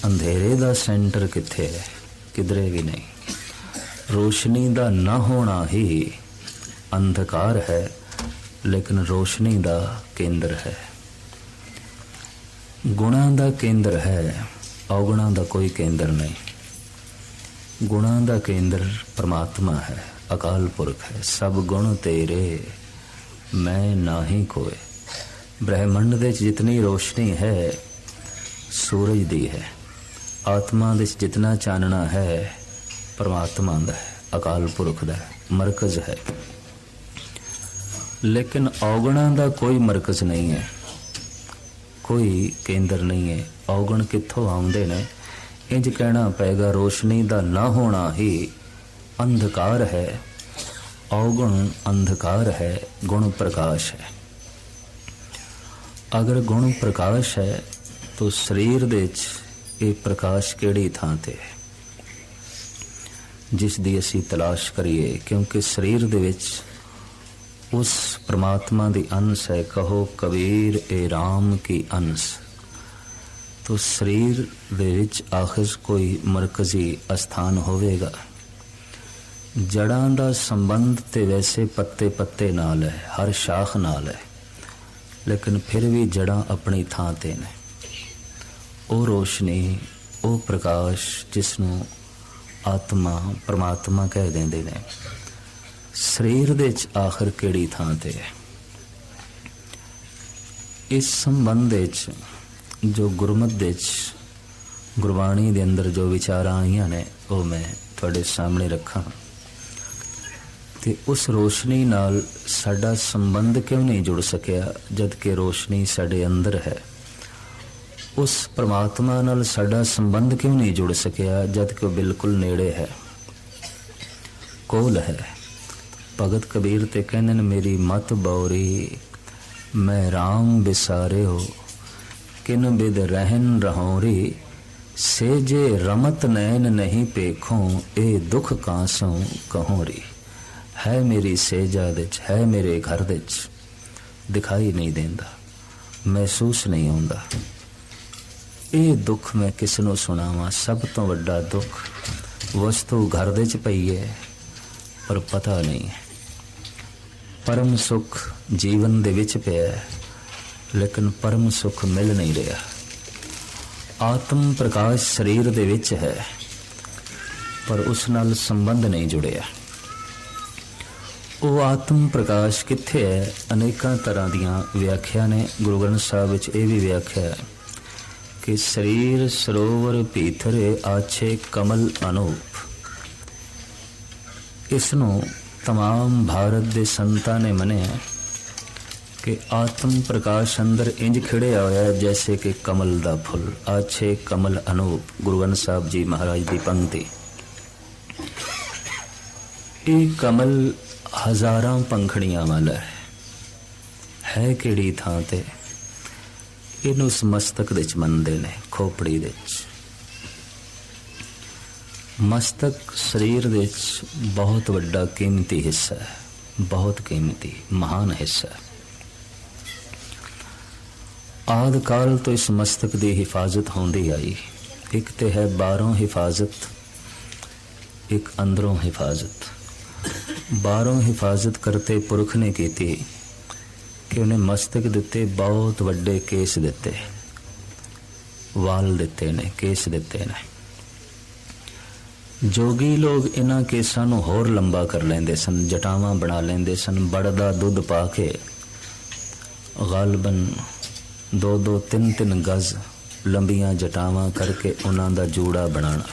ਅੰਧੇਰੇ ਦਾ ਸੈਂਟਰ ਕਿੱਥੇ ਹੈ? ਕਿਧਰੇ ਵੀ ਨਹੀਂ। ਰੋਸ਼ਨੀ ਦਾ ਨਾ ਹੋਣਾ ਹੀ ਅੰਧਕਾਰ ਹੈ, ਲੇਕਿਨ ਰੋਸ਼ਨੀ ਦਾ ਕੇਂਦਰ ਹੈ। ਗੁਣਾਂ ਦਾ ਕੇਂਦਰ ਹੈ। ਔਗਣਾਂ ਦਾ ਕੋਈ ਕੇਂਦਰ ਨਹੀਂ। ਗੁਣਾਂ ਦਾ ਕੇਂਦਰ ਪਰਮਾਤਮਾ ਹੈ, ਅਕਾਲ ਪੁਰਖ ਹੈ, ਸਭ ਗੁਣ ਤੇਰੇ, ਮੈਂ ਨਾਹੀ ਕੋਏ। ਬ੍ਰਹਿਮੰਡ ਦੇ ਵਿੱਚ ਜਿਤਨੀ ਰੋਸ਼ਨੀ ਹੈ, ਸੂਰਜ ਦੀ ਹੈ। ਆਤਮਾ ਦੇ ਵਿੱਚ ਜਿਤਨਾ ਚਾਨਣਾ ਹੈ, ਪਰਮਾਤਮਾ ਦਾ ਹੈ, ਅਕਾਲ ਪੁਰਖ ਦਾ ਮਰਕਜ਼ ਹੈ। ਲੇਕਿਨ ਔਗਣਾ ਦਾ ਕੋਈ ਮਰਕਜ਼ ਨਹੀਂ ਹੈ, ਕੋਈ ਕੇਂਦਰ ਨਹੀਂ ਹੈ। ਔਗਣ ਕਿੱਥੋਂ ਆਉਂਦੇ ਨੇ? ਇੰਜ ਕਹਿਣਾ ਪਏਗਾ, ਰੋਸ਼ਨੀ ਦਾ ਨਾ ਹੋਣਾ ਹੀ ਅੰਧਕਾਰ ਹੈ। ਔਗਣ ਅੰਧਕਾਰ ਹੈ, ਗੁਣ ਪ੍ਰਕਾਸ਼ ਹੈ। ਅਗਰ ਗੁਣ ਪ੍ਰਕਾਸ਼ ਹੈ, ਤਾਂ ਸਰੀਰ ਦੇ ਵਿੱਚ ਇਹ ਪ੍ਰਕਾਸ਼ ਕਿਹੜੀ ਥਾਂ ਤੇ ਹੈ? ਜਿਸ ਦੀ ਅਸੀਂ ਤਲਾਸ਼ ਕਰੀਏ, ਕਿਉਂਕਿ ਸਰੀਰ ਦੇ ਵਿੱਚ ਉਸ ਪ੍ਰਮਾਤਮਾ ਦੀ ਅੰਸ਼ ਹੈ, ਕਹੋ ਕਬੀਰ ਏ RAM ਕੀ ਅੰਸ਼। ਤੋ ਸਰੀਰ ਦੇ ਵਿੱਚ ਆਖਿਰ ਕੋਈ ਮਰਕਜ਼ੀ ਅਸਥਾਨ ਹੋਵੇਗਾ। ਜੜਾਂ ਦਾ ਸੰਬੰਧ ਤੇ ਵੈਸੇ ਪੱਤੇ ਪੱਤੇ ਨਾਲ ਹੈ, ਹਰ ਸ਼ਾਖ ਨਾਲ ਹੈ, ਲੇਕਿਨ ਫਿਰ ਵੀ ਜੜਾਂ ਆਪਣੀ ਥਾਂ ਤੇ ਨੇ। ਉਹ ਰੋਸ਼ਨੀ, ਉਹ ਪ੍ਰਕਾਸ਼ ਜਿਸ ਨੂੰ ਆਤਮਾ, ਪਰਮਾਤਮਾ ਕਹਿ ਦਿੰਦੇ ਨੇ, ਸਰੀਰ ਦੇ ਵਿੱਚ ਆਖਰ ਕਿਹੜੀ ਥਾਂ ਤੇ ਹੈ? ਇਸ ਸੰਬੰਧ ਵਿੱਚ ਜੋ ਗੁਰਮਤ ਦੇ ਵਿੱਚ ਗੁਰਬਾਣੀ ਦੇ ਅੰਦਰ ਜੋ ਵਿਚਾਰਾਂ ਆਈਆਂ ਨੇ, ਉਹ ਮੈਂ ਤੁਹਾਡੇ ਸਾਹਮਣੇ ਰੱਖਾਂ। ਤੇ ਉਸ ਰੋਸ਼ਨੀ ਨਾਲ ਸਾਡਾ ਸੰਬੰਧ ਕਿਉਂ ਨਹੀਂ ਜੁੜ ਸਕਿਆ ਜਦ ਕਿ ਰੋਸ਼ਨੀ ਸਾਡੇ ਅੰਦਰ ਹੈ? ਉਸ ਪ੍ਰਮਾਤਮਾ ਨਾਲ ਸਾਡਾ ਸੰਬੰਧ ਕਿਉਂ ਨਹੀਂ ਜੁੜ ਸਕਿਆ ਜਦ ਕਿ ਉਹ ਬਿਲਕੁਲ ਨੇੜੇ ਹੈ? ਕੋਲ ਹੈ। ਭਗਤ ਕਬੀਰ ਤੇ ਕਹਿੰਦੇ ਨੇ, ਮੇਰੀ ਮਤ ਬੌਰੀ, ਮੈਂ ਰਾਮ ਬਿਸਾਰੇ ਹੋ। ਬਿਸਾਰਿਓ ਕਿਨ ਬਿਦ ਰਹਿਨ ਰਹੋਰੀ ਸੇਜੇ ਰਮਤ ਨੈਣ ਨਹੀਂ ਪੇਖੋਂ ਇਹ ਦੁੱਖ ਕਾਸੋਂ ਕਹੋਰੀ ਹੈ ਮੇਰੀ ਸੇਜਾ ਵਿੱਚ, ਹੈ ਮੇਰੇ ਘਰ ਦੇ ਵਿੱਚ, ਦਿਖਾਈ ਨਹੀਂ ਦਿੰਦਾ, ਮਹਿਸੂਸ ਨਹੀਂ ਹੁੰਦਾ ਇਹ ਦੁੱਖ ਮੈਂ ਕਿਸ ਨੂੰ ਸੁਣਾਵਾਂ, ਸਭ ਤੋਂ ਵੱਡਾ ਦੁੱਖ ਵਸਤੂ ਘਰ ਦੇ ਚ ਪਈ ਹੈ ਪਰ ਪਤਾ ਨਹੀਂ। ਪਰਮ ਸੁਖ ਜੀਵਨ ਦੇ ਵਿੱਚ ਪਿਆ ਹੈ ਲੇਕਿਨ ਪਰਮ ਸੁਖ ਮਿਲ ਨਹੀਂ ਰਿਹਾ ਆਤਮ ਪ੍ਰਕਾਸ਼ ਸਰੀਰ ਦੇ ਵਿੱਚ ਹੈ ਪਰ ਉਸ ਨਾਲ ਸੰਬੰਧ ਨਹੀਂ ਜੁੜਿਆ ਉਹ ਆਤਮ ਪ੍ਰਕਾਸ਼ ਕਿੱਥੇ ਹੈ ਅਨੇਕਾਂ ਤਰ੍ਹਾਂ ਦੀਆਂ ਵਿਆਖਿਆ ਨੇ ਗੁਰੂ ਗ੍ਰੰਥ ਸਾਹਿਬ ਵਿੱਚ ਇਹ ਵੀ ਵਿਆਖਿਆ ਹੈ ਕਿ ਸਰੀਰ ਸਰੋਵਰ ਭੀਤਰੇ ਆਛੇ ਕਮਲ ਅਨੂਪ ਇਸ ਨੂੰ तमाम ਭਾਰਤ ਦੇ ਸੰਤਾਂ ਨੇ ਮੰਨਿਆ ਕਿ ਆਤਮ ਪ੍ਰਕਾਸ਼ ਅੰਦਰ ਇੰਜ ਖਿੜਿਆ ਹੋਇਆ ਜੈਸੇ ਕਿ ਕਮਲ ਦਾ ਫੁੱਲ। ਆਛੇ ਕਮਲ ਅਨੂਪ, ਗੁਰੂ ਗ੍ਰੰਥ ਸਾਹਿਬ ਜੀ ਮਹਾਰਾਜ ਦੀ ਪੰਕਤੀ। ਇਹ ਕਮਲ ਹਜ਼ਾਰਾਂ ਪੰਖੜੀਆਂ ਵਾਲਾ ਹੈ। ਹੈ ਕਿਹੜੀ ਥਾਂ ਤੇ? ਇਹਨੂੰ ਉਸ ਮਸਤਕ ਦੇ ਵਿੱਚ ਮੰਨਦੇ ਨੇ, ਖੋਪੜੀ ਦੇ ਵਿੱਚ। ਮਸਤਕ ਸਰੀਰ ਦੇ ਵਿੱਚ ਬਹੁਤ ਵੱਡਾ ਕੀਮਤੀ ਹਿੱਸਾ ਹੈ, ਬਹੁਤ ਕੀਮਤੀ, ਮਹਾਨ ਹਿੱਸਾ ਹੈ। ਆਦ ਕਾਲ ਤੋਂ ਇਸ ਮਸਤਕ ਦੀ ਹਿਫਾਜ਼ਤ ਹੁੰਦੀ ਆਈ। ਇੱਕ ਤੇ ਹੈ ਬਾਹਰੋਂ ਹਿਫਾਜ਼ਤ, ਇੱਕ ਅੰਦਰੋਂ ਹਿਫਾਜ਼ਤ। ਬਾਹਰੋਂ ਹਿਫਾਜ਼ਤ ਕਰਤੇ ਪੁਰਖ ਨੇ ਕੀਤੀ ਕਿ ਉਹਨੇ ਮਸਤਕ ਦਿੱਤੇ, ਬਹੁਤ ਵੱਡੇ ਕੇਸ ਦਿੱਤੇ। ਵਾਲ ਦਿੱਤੇ ਨੇ, ਕੇਸ ਦਿੱਤੇ ਨੇ। ਜੋਗੀ ਲੋਕ ਇਹਨਾਂ ਕੇਸਾਂ ਨੂੰ ਹੋਰ ਲੰਬਾ ਕਰ ਲੈਂਦੇ ਸਨ, ਜਟਾਵਾਂ ਬਣਾ ਲੈਂਦੇ ਸਨ, ਬੜਦਾ ਦੁੱਧ ਪਾ ਕੇ ਗਾਲਬਨ ਦੋ ਦੋ ਤਿੰਨ ਤਿੰਨ ਗਜ਼ ਲੰਬੀਆਂ ਜਟਾਵਾਂ ਕਰਕੇ ਉਹਨਾਂ ਦਾ ਜੋੜਾ ਬਣਾਉਣਾ।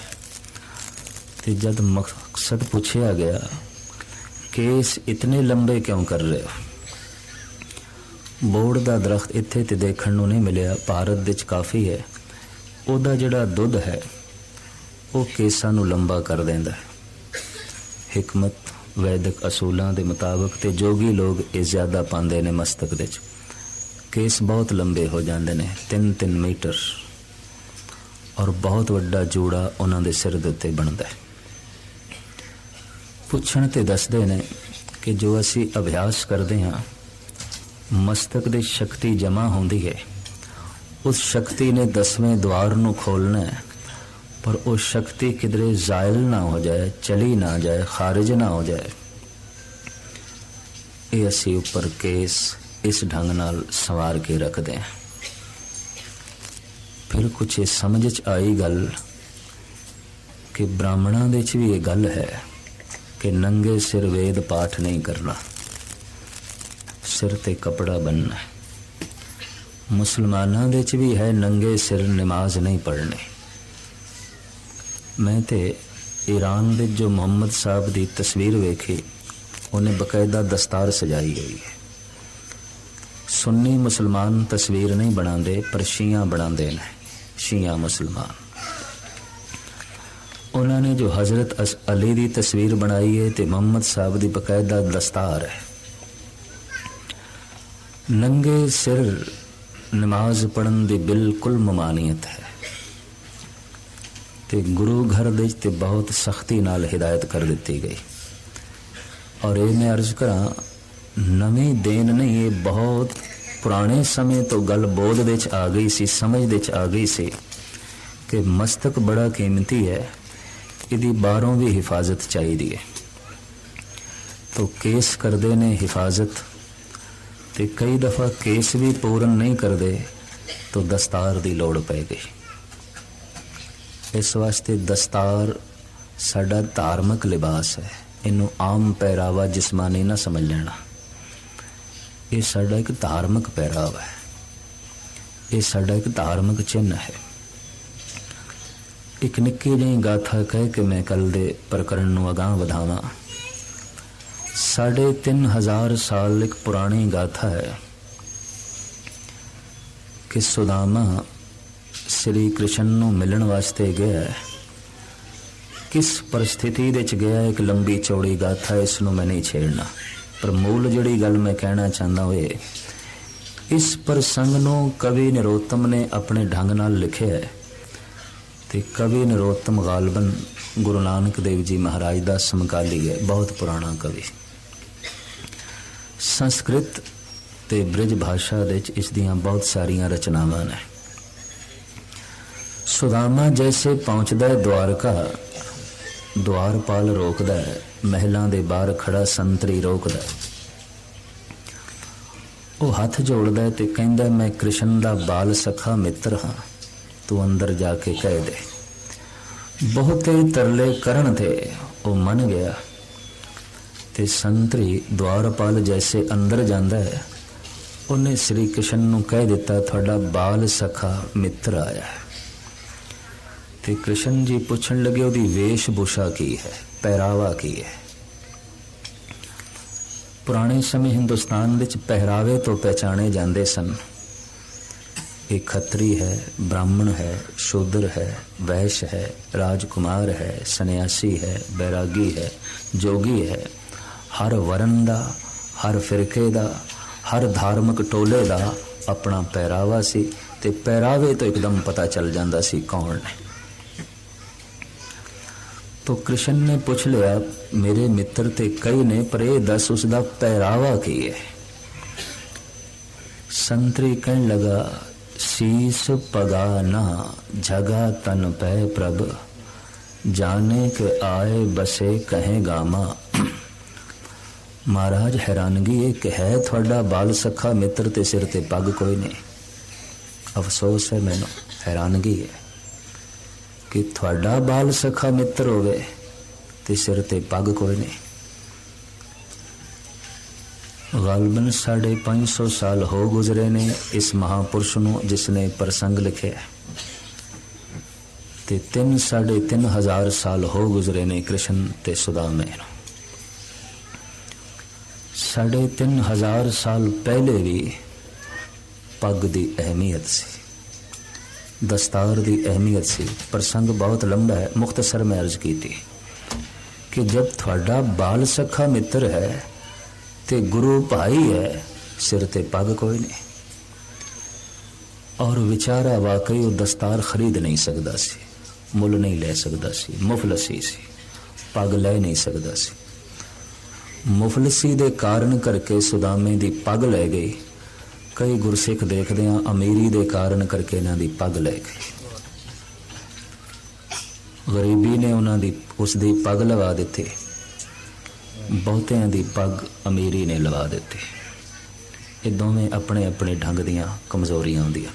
ਤੇ ਜਦ ਮਕਸਦ ਪੁੱਛਿਆ ਗਿਆ, ਕੇਸ ਇਤਨੇ ਲੰਬੇ ਕਿਉਂ ਕਰ ਰਹੇ ਹੋ? ਬੋੜ ਦਾ ਦਰਖਤ ਇੱਥੇ ਤੇ ਦੇਖਣ ਨੂੰ ਨਹੀਂ ਮਿਲਿਆ, ਭਾਰਤ ਵਿੱਚ ਕਾਫੀ ਹੈ। ਉਹਦਾ ਜਿਹੜਾ ਦੁੱਧ ਹੈ, ਉਹ ਕੇਸਾਂ ਨੂੰ ਲੰਬਾ ਕਰ ਦਿੰਦਾ ਹੈ। ਹਕਮਤ, ਵੈਦਿਕ ਅਸੂਲਾਂ ਦੇ ਮੁਤਾਬਕ ਤੇ ਜੋਗੀ ਲੋਕ ਇਹ ਜ਼ਿਆਦਾ ਪਾਉਂਦੇ ਨੇ ਮਸਤਕ ਦੇ ਵਿੱਚ। ਕੇਸ ਬਹੁਤ ਲੰਬੇ ਹੋ ਜਾਂਦੇ ਨੇ 3-3 ਮੀਟਰ। ਔਰ ਬਹੁਤ ਵੱਡਾ ਜੋੜਾ ਉਹਨਾਂ ਦੇ ਸਿਰ ਦੇ ਉੱਤੇ ਬਣਦਾ ਹੈ। ਪੁੱਛਣ ਤੇ ਦੱਸਦੇ ਨੇ ਕਿ ਜੋ ਅਸੀਂ ਅਭਿਆਸ ਕਰਦੇ ਹਾਂ, ਮਸਤਕ ਦੀ ਸ਼ਕਤੀ ਜਮਾ ਹੁੰਦੀ ਹੈ। ਉਸ ਸ਼ਕਤੀ ਨੇ ਦਸਵੇਂ ਦਵਾਰ ਨੂੰ ਖੋਲਣਾ ਹੈ, ਪਰ ਉਹ ਸ਼ਕਤੀ ਕਿਧਰੇ ਜ਼ਾਇਲ ਨਾ ਹੋ ਜਾਏ, ਚਲੀ ਨਾ ਜਾਏ, ਖਾਰਜ ਨਾ ਹੋ ਜਾਏ। ਇਹ ਅਸੀਂ ਉੱਪਰ ਕੇਸ ਇਸ ਢੰਗ ਨਾਲ ਸਵਾਰ ਕੇ ਰੱਖਦੇ ਹਾਂ। ਫਿਰ ਕੁਛ ਇਹ ਸਮਝ ਚ ਆਈ ਗੱਲ ਕਿ ਬ੍ਰਾਹਮਣਾਂ ਦੇ ਚ ਵੀ ਇਹ ਗੱਲ ਹੈ ਕਿ ਨੰਗੇ ਸਿਰ ਵੇਦ ਪਾਠ ਨਹੀਂ ਕਰਨਾ। ਸਿਰ ਤੇ ਕਪੜਾ ਬੰਨਣਾ ਮੁਸਲਮਾਨਾਂ ਦੇ ਚ ਵੀ ਹੈ ਨੰਗੇ ਸਿਰ ਨਮਾਜ਼ ਨਹੀਂ ਪੜ੍ਹਨੀ। ਮੈਂ ਤੇ ਈਰਾਨ ਦੇ ਜੋ ਮੁਹੰਮਦ ਸਾਹਿਬ ਦੀ ਤਸਵੀਰ ਵੇਖੀ, ਉਹਨੇ ਬਕਾਇਦਾ ਦਸਤਾਰ ਸਜਾਈ ਹੋਈ ਹੈ। ਸੁੰਨੀ ਮੁਸਲਮਾਨ ਤਸਵੀਰ ਨਹੀਂ ਬਣਾਉਂਦੇ, ਪਰ ਸ਼ੀਆ ਬਣਾਉਂਦੇ ਨੇ, ਸ਼ੀਆ ਮੁਸਲਮਾਨ। ਉਹਨਾਂ ਨੇ ਜੋ ਹਜ਼ਰਤ ਅਲੀ ਦੀ ਤਸਵੀਰ ਬਣਾਈ ਹੈ ਤੇ ਮੁਹੰਮਦ ਸਾਹਿਬ ਦੀ ਬਕਾਇਦਾ ਦਸਤਾਰ ਹੈ। ਨੰਗੇ ਸਿਰ ਨਮਾਜ਼ ਪੜਨ ਦੀ ਬਿਲਕੁਲ ਮਮਾਨੀਅਤ ਹੈ। ਤੇ ਗੁਰੂ ਘਰ ਦੇ ਤੇ ਬਹੁਤ ਸਖਤੀ ਨਾਲ ਹਿਦਾਇਤ ਕਰ ਦਿੱਤੀ ਗਈ। ਔਰ ਇਹ ਮੈਂ ਅਰਜ਼ ਕਰਾਂ, ਨਵੀਂ ਦੇਨ ਨਹੀਂ, ਇਹ ਬਹੁਤ ਪੁਰਾਣੇ ਸਮੇਂ ਤੋਂ ਗੱਲ ਬੋਧ ਵਿੱਚ ਆ ਗਈ ਸੀ, ਸਮਝ ਵਿੱਚ ਆ ਗਈ ਸੀ ਕਿ ਮਸਤਕ ਬੜਾ ਕੀਮਤੀ ਹੈ, ਇਹਦੀ ਬਾਹਰੋਂ ਵੀ ਹਿਫਾਜ਼ਤ ਚਾਹੀਦੀ ਹੈ। ਤੋ ਕੇਸ ਕਰਦੇ ਨੇ ਹਿਫਾਜ਼ਤ ਤੇ ਕਈ ਦਫਾ ਕੇਸ ਵੀ ਪੂਰਨ ਨਹੀਂ ਕਰਦੇ ਤੋ ਦਸਤਾਰ ਦੀ ਲੋੜ ਪੈ ਗਈ। ਇਸ ਵਾਸਤੇ ਦਸਤਾਰ ਸਾਡਾ ਧਾਰਮਿਕ ਲਿਬਾਸ ਹੈ। ਇਹਨੂੰ ਆਮ ਪਹਿਰਾਵਾ ਜਿਸਮਾਨੀ ਨਾ ਸਮਝ ਲੈਣਾ। ਇਹ ਸਾਡਾ ਇੱਕ ਧਾਰਮਿਕ ਪਹਿਰਾਵਾ ਹੈ। ਇਹ ਸਾਡਾ ਇੱਕ ਧਾਰਮਿਕ ਚਿੰਨ੍ਹ ਹੈ। ਇੱਕ ਨਿੱਕੀ ਜਿਹੀ ਗਾਥਾ ਕਹਿ ਕੇ ਮੈਂ ਕੱਲ ਦੇ ਪ੍ਰਕਰਨ ਨੂੰ ਅਗਾਹ ਵਧਾਵਾਂ। ਸਾਢੇ ਤਿੰਨ ਹਜ਼ਾਰ ਸਾਲ ਇੱਕ ਪੁਰਾਣੀ ਗਾਥਾ ਹੈ ਕਿ ਸੁਦਾਮਾ ਸ੍ਰੀ ਕ੍ਰਿਸ਼ਨ ਨੂੰ ਮਿਲਣ ਵਾਸਤੇ ਗਿਆ ਕਿਸ ਪਰਿਸਥਿਤੀ ਦੇ ਚ ਗਿਆ ਇੱਕ ਲੰਬੀ ਚੌੜੀ ਗਾਥਾ ਇਸ ਨੂੰ ਮੈਂ ਨਹੀਂ ਛੇੜਨਾ। ਪਰ ਮੂਲ ਜਿਹੜੀ ਗੱਲ ਮੈਂ ਕਹਿਣਾ ਚਾਹੁੰਦਾ ਹੋਏ ਇਸ ਪ੍ਰਸੰਗ ਨੂੰ ਕਵੀ ਨਰੋਤਮ ਨੇ ਆਪਣੇ ਢੰਗ ਨਾਲ ਲਿਖਿਆ ਹੈ। ਤੇ ਕਵੀ ਨਰੋਤਮ ਗਾਲਬਨ ਗੁਰੂ ਨਾਨਕ ਦੇਵ ਜੀ ਮਹਾਰਾਜ ਦਾ ਸਮਕਾਲੀ ਹੈ, ਬਹੁਤ ਪੁਰਾਣਾ ਕਵੀ। ਸੰਸਕ੍ਰਿਤ ਤੇ ਬ੍ਰਿਜ ਭਾਸ਼ਾ ਵਿੱਚ ਇਸ ਦੀਆਂ ਬਹੁਤ ਸਾਰੀਆਂ ਰਚਨਾਵਾਂ ਨੇ। ਸੁਦਾਮਾ ਜੈਸੇ ਪਹੁੰਚਦਾ ਹੈ ਦਵਾਰਕਾ ਦਵਾਰਪਾਲ ਰੋਕਦਾ ਹੈ। ਮਹਿਲਾਂ ਦੇ ਬਾਹਰ ਖੜਾ ਸੰਤਰੀ ਰੋਕਦਾ ਉਹ ਹੱਥ ਜੋੜਦਾ ਹੈ ਤੇ ਕਹਿੰਦਾ, ਮੈਂ ਕ੍ਰਿਸ਼ਨ ਦਾ ਬਾਲ ਸਖਾ ਮਿੱਤਰ ਹਾਂ। ਤੂੰ ਅੰਦਰ ਜਾ ਕੇ ਕਹਿ ਦੇ। ਬਹੁਤੇ ਤਰਲੇ ਕਰਨ ਤੇ ਉਹ ਮੰਨ ਗਿਆ ਤੇ ਸੰਤਰੀ ਦਵਾਰਪਾਲ ਜੈਸੇ ਅੰਦਰ ਜਾਂਦਾ ਹੈ। ਉਹਨੇ ਸ੍ਰੀ ਕ੍ਰਿਸ਼ਨ ਨੂੰ ਕਹਿ ਦਿੱਤਾ, ਤੁਹਾਡਾ ਬਾਲ ਸਖਾ ਮਿੱਤਰ ਆਇਆ ਹੈ। ਤੇ ਕ੍ਰਿਸ਼ਨ ਜੀ ਪੁੱਛਣ ਲੱਗੇ, ਉਹਦੀ ਵੇਸ਼ਭੂਸ਼ਾ ਕੀ ਹੈ? ਪਹਿਰਾਵਾ ਕੀ ਹੈ? ਪੁਰਾਣੇ ਸਮੇਂ ਹਿੰਦੁਸਤਾਨ ਵਿੱਚ ਪਹਿਰਾਵੇ ਤੋਂ ਪਹਿਚਾਣੇ ਜਾਂਦੇ ਸਨ। ਇਹ ਖੱਤਰੀ ਹੈ, ਬ੍ਰਾਹਮਣ ਹੈ, ਸ਼ੂਦਰ ਹੈ, ਵੈਸ਼ ਹੈ, ਰਾਜਕੁਮਾਰ ਹੈ, ਸੰਨਿਆਸੀ ਹੈ, ਬੈਰਾਗੀ ਹੈ, ਜੋਗੀ ਹੈ। ਹਰ ਵਰਨ ਦਾ, ਹਰ ਫਿਰਕੇ ਦਾ, ਹਰ ਧਾਰਮਿਕ ਟੋਲੇ ਦਾ ਆਪਣਾ ਪਹਿਰਾਵਾ ਸੀ ਤੇ ਪਹਿਰਾਵੇ ਤੋਂ ਇੱਕਦਮ ਪਤਾ ਚੱਲ ਜਾਂਦਾ ਸੀ ਕੌਣ ਨੇ ਤੋ ਕ੍ਰਿਸ਼ਨ ਨੇ ਪੁੱਛ ਲਿਆ ਮੇਰੇ ਮਿੱਤਰ ਤੇ ਕਈ ਨੇ ਪਰ ਇਹ ਦੱਸ ਉਸ ਦਾ ਪਹਿਰਾਵਾ ਕੀ ਹੈ ਸੰਤਰੀ ਕਹਿਣ ਲਗਾ ਸੀਸ ਪਗਾ ਨਾ ਜਗਾ ਤਨ ਪੈ ਪ੍ਰਭ ਜਾਣੇ ਕੇ ਆਏ ਬਸੇ ਕਹੇ ਗਾਮਾ ਮਹਾਰਾਜ ਹੈਰਾਨਗੀ ਇਹ ਕਿ ਹੈ ਤੁਹਾਡਾ ਬਾਲ ਸਖਾ ਮਿੱਤਰ ਤੇ ਸਿਰ ਤੇ ਪੱਗ ਕੋਈ ਨਹੀਂ ਅਫਸੋਸ ਹੈ ਮੈਨੂੰ ਹੈਰਾਨਗੀ ਹੈ ਕਿ ਤੁਹਾਡਾ ਬਾਲ ਸਖਾ ਮਿੱਤਰ ਹੋਵੇ ਤੇ ਸਿਰ ਤੇ ਪੱਗ ਕੋਈ ਨਹੀਂ। ਗਾਲਬਨ ਸਾਢੇ 500 ਸਾਲ ਹੋ ਗੁਜ਼ਰੇ ਨੇ ਇਸ ਮਹਾਪੁਰਸ਼ ਨੂੰ, ਜਿਸ ਨੇ ਪ੍ਰਸੰਗ ਲਿਖਿਆ ਤੇ 3 ਸਾਢੇ 3000 ਸਾਲ ਹੋ ਗੁਜ਼ਰੇ ਨੇ ਕ੍ਰਿਸ਼ਨ ਤੇ ਸੁਦਾਮੇ ਨੂੰ। ਸਾਢੇ 3000 ਸਾਲ ਪਹਿਲੇ ਵੀ ਪੱਗ ਦੀ ਅਹਿਮੀਅਤ ਸੀ। ਦਸਤਾਰ ਦੀ ਅਹਿਮੀਅਤ ਸੀ ਪ੍ਰਸੰਗ ਬਹੁਤ ਲੰਬਾ ਹੈ, ਮੁਖਤਸਰ ਮੈਂ ਅਰਜ਼ ਕੀਤੀ। ਕਿ ਜਦ ਤੁਹਾਡਾ ਬਾਲ ਸਖਾ ਮਿੱਤਰ ਹੈ ਤੇ ਗੁਰੂ ਭਾਈ ਹੈ, ਸਿਰ ਤੇ ਪੱਗ ਕੋਈ ਨਹੀਂ। ਔਰ ਵਿਚਾਰਾ ਵਾਕਈ ਉਹ ਦਸਤਾਰ ਖਰੀਦ ਨਹੀਂ ਸਕਦਾ ਸੀ, ਮੁੱਲ ਨਹੀਂ ਲੈ ਸਕਦਾ ਸੀ, ਮੁਫਲਸੀ ਸੀ, ਪੱਗ ਲੈ ਨਹੀਂ ਸਕਦਾ ਸੀ। ਮੁਫਲਸੀ ਦੇ ਕਾਰਨ ਕਰਕੇ ਸੁਦਾਮੇ ਦੀ ਪੱਗ ਲੈ ਗਈ। ਕਈ ਗੁਰਸਿੱਖ ਦੇਖਦੇ ਆ ਅਮੀਰੀ ਦੇ ਕਾਰਨ ਕਰਕੇ ਇਹਨਾਂ ਦੀ ਪੱਗ ਲੈ ਗਈ ਗਰੀਬੀ ਨੇ ਉਹਨਾਂ ਦੀ ਉਸ ਦੀ ਪੱਗ ਲਵਾ ਦਿੱਤੀ। ਬਹੁਤਿਆਂ ਦੀ ਪੱਗ ਅਮੀਰੀ ਨੇ ਲਵਾ ਦਿੱਤੀ। ਇਹ ਦੋਵੇਂ ਆਪਣੇ ਆਪਣੇ ਢੰਗ ਦੀਆਂ ਕਮਜ਼ੋਰੀਆਂ ਹੁੰਦੀਆਂ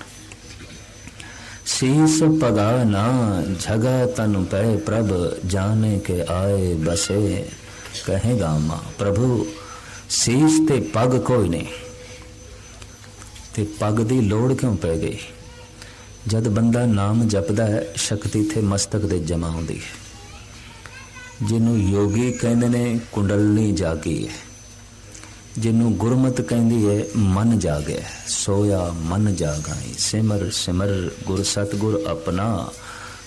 ਸੀਸ ਪਗਾ ਨਾ, ਝਗਾ ਤਨ ਪੈ ਪ੍ਰਭ, ਜਾਣੇ ਕੇ ਆਏ ਬਸੇ, ਕਹੇਗਾ ਮਾਂ, ਪ੍ਰਭੂ, ਸੀਸ ਤੇ ਪੱਗ ਕੋਈ ਨਹੀਂ। ਤੇ ਪੱਗ ਦੀ ਲੋੜ ਕਿਉਂ ਪੈ ਗਈ? ਜਦ ਬੰਦਾ ਨਾਮ ਜਪਦਾ ਹੈ, ਸ਼ਕਤੀ ਤੇ ਮਸਤਕ ਦੇ ਜਮਾ ਹੁੰਦੀ ਹੈ। ਜਿਹਨੂੰ ਯੋਗੀ ਕਹਿੰਦੇ ਨੇ, ਕੁੰਡਲਨੀ ਜਾਗੀ ਹੈ। ਜਿਹਨੂੰ ਗੁਰਮਤ ਕਹਿੰਦੀ ਹੈ, ਮਨ ਜਾਗਿਆ ਸੋਇਆ ਮਨ ਜਾਗਾਈ, ਸਿਮਰ ਸਿਮਰ ਗੁਰ ਸਤਗੁਰ ਆਪਣਾ।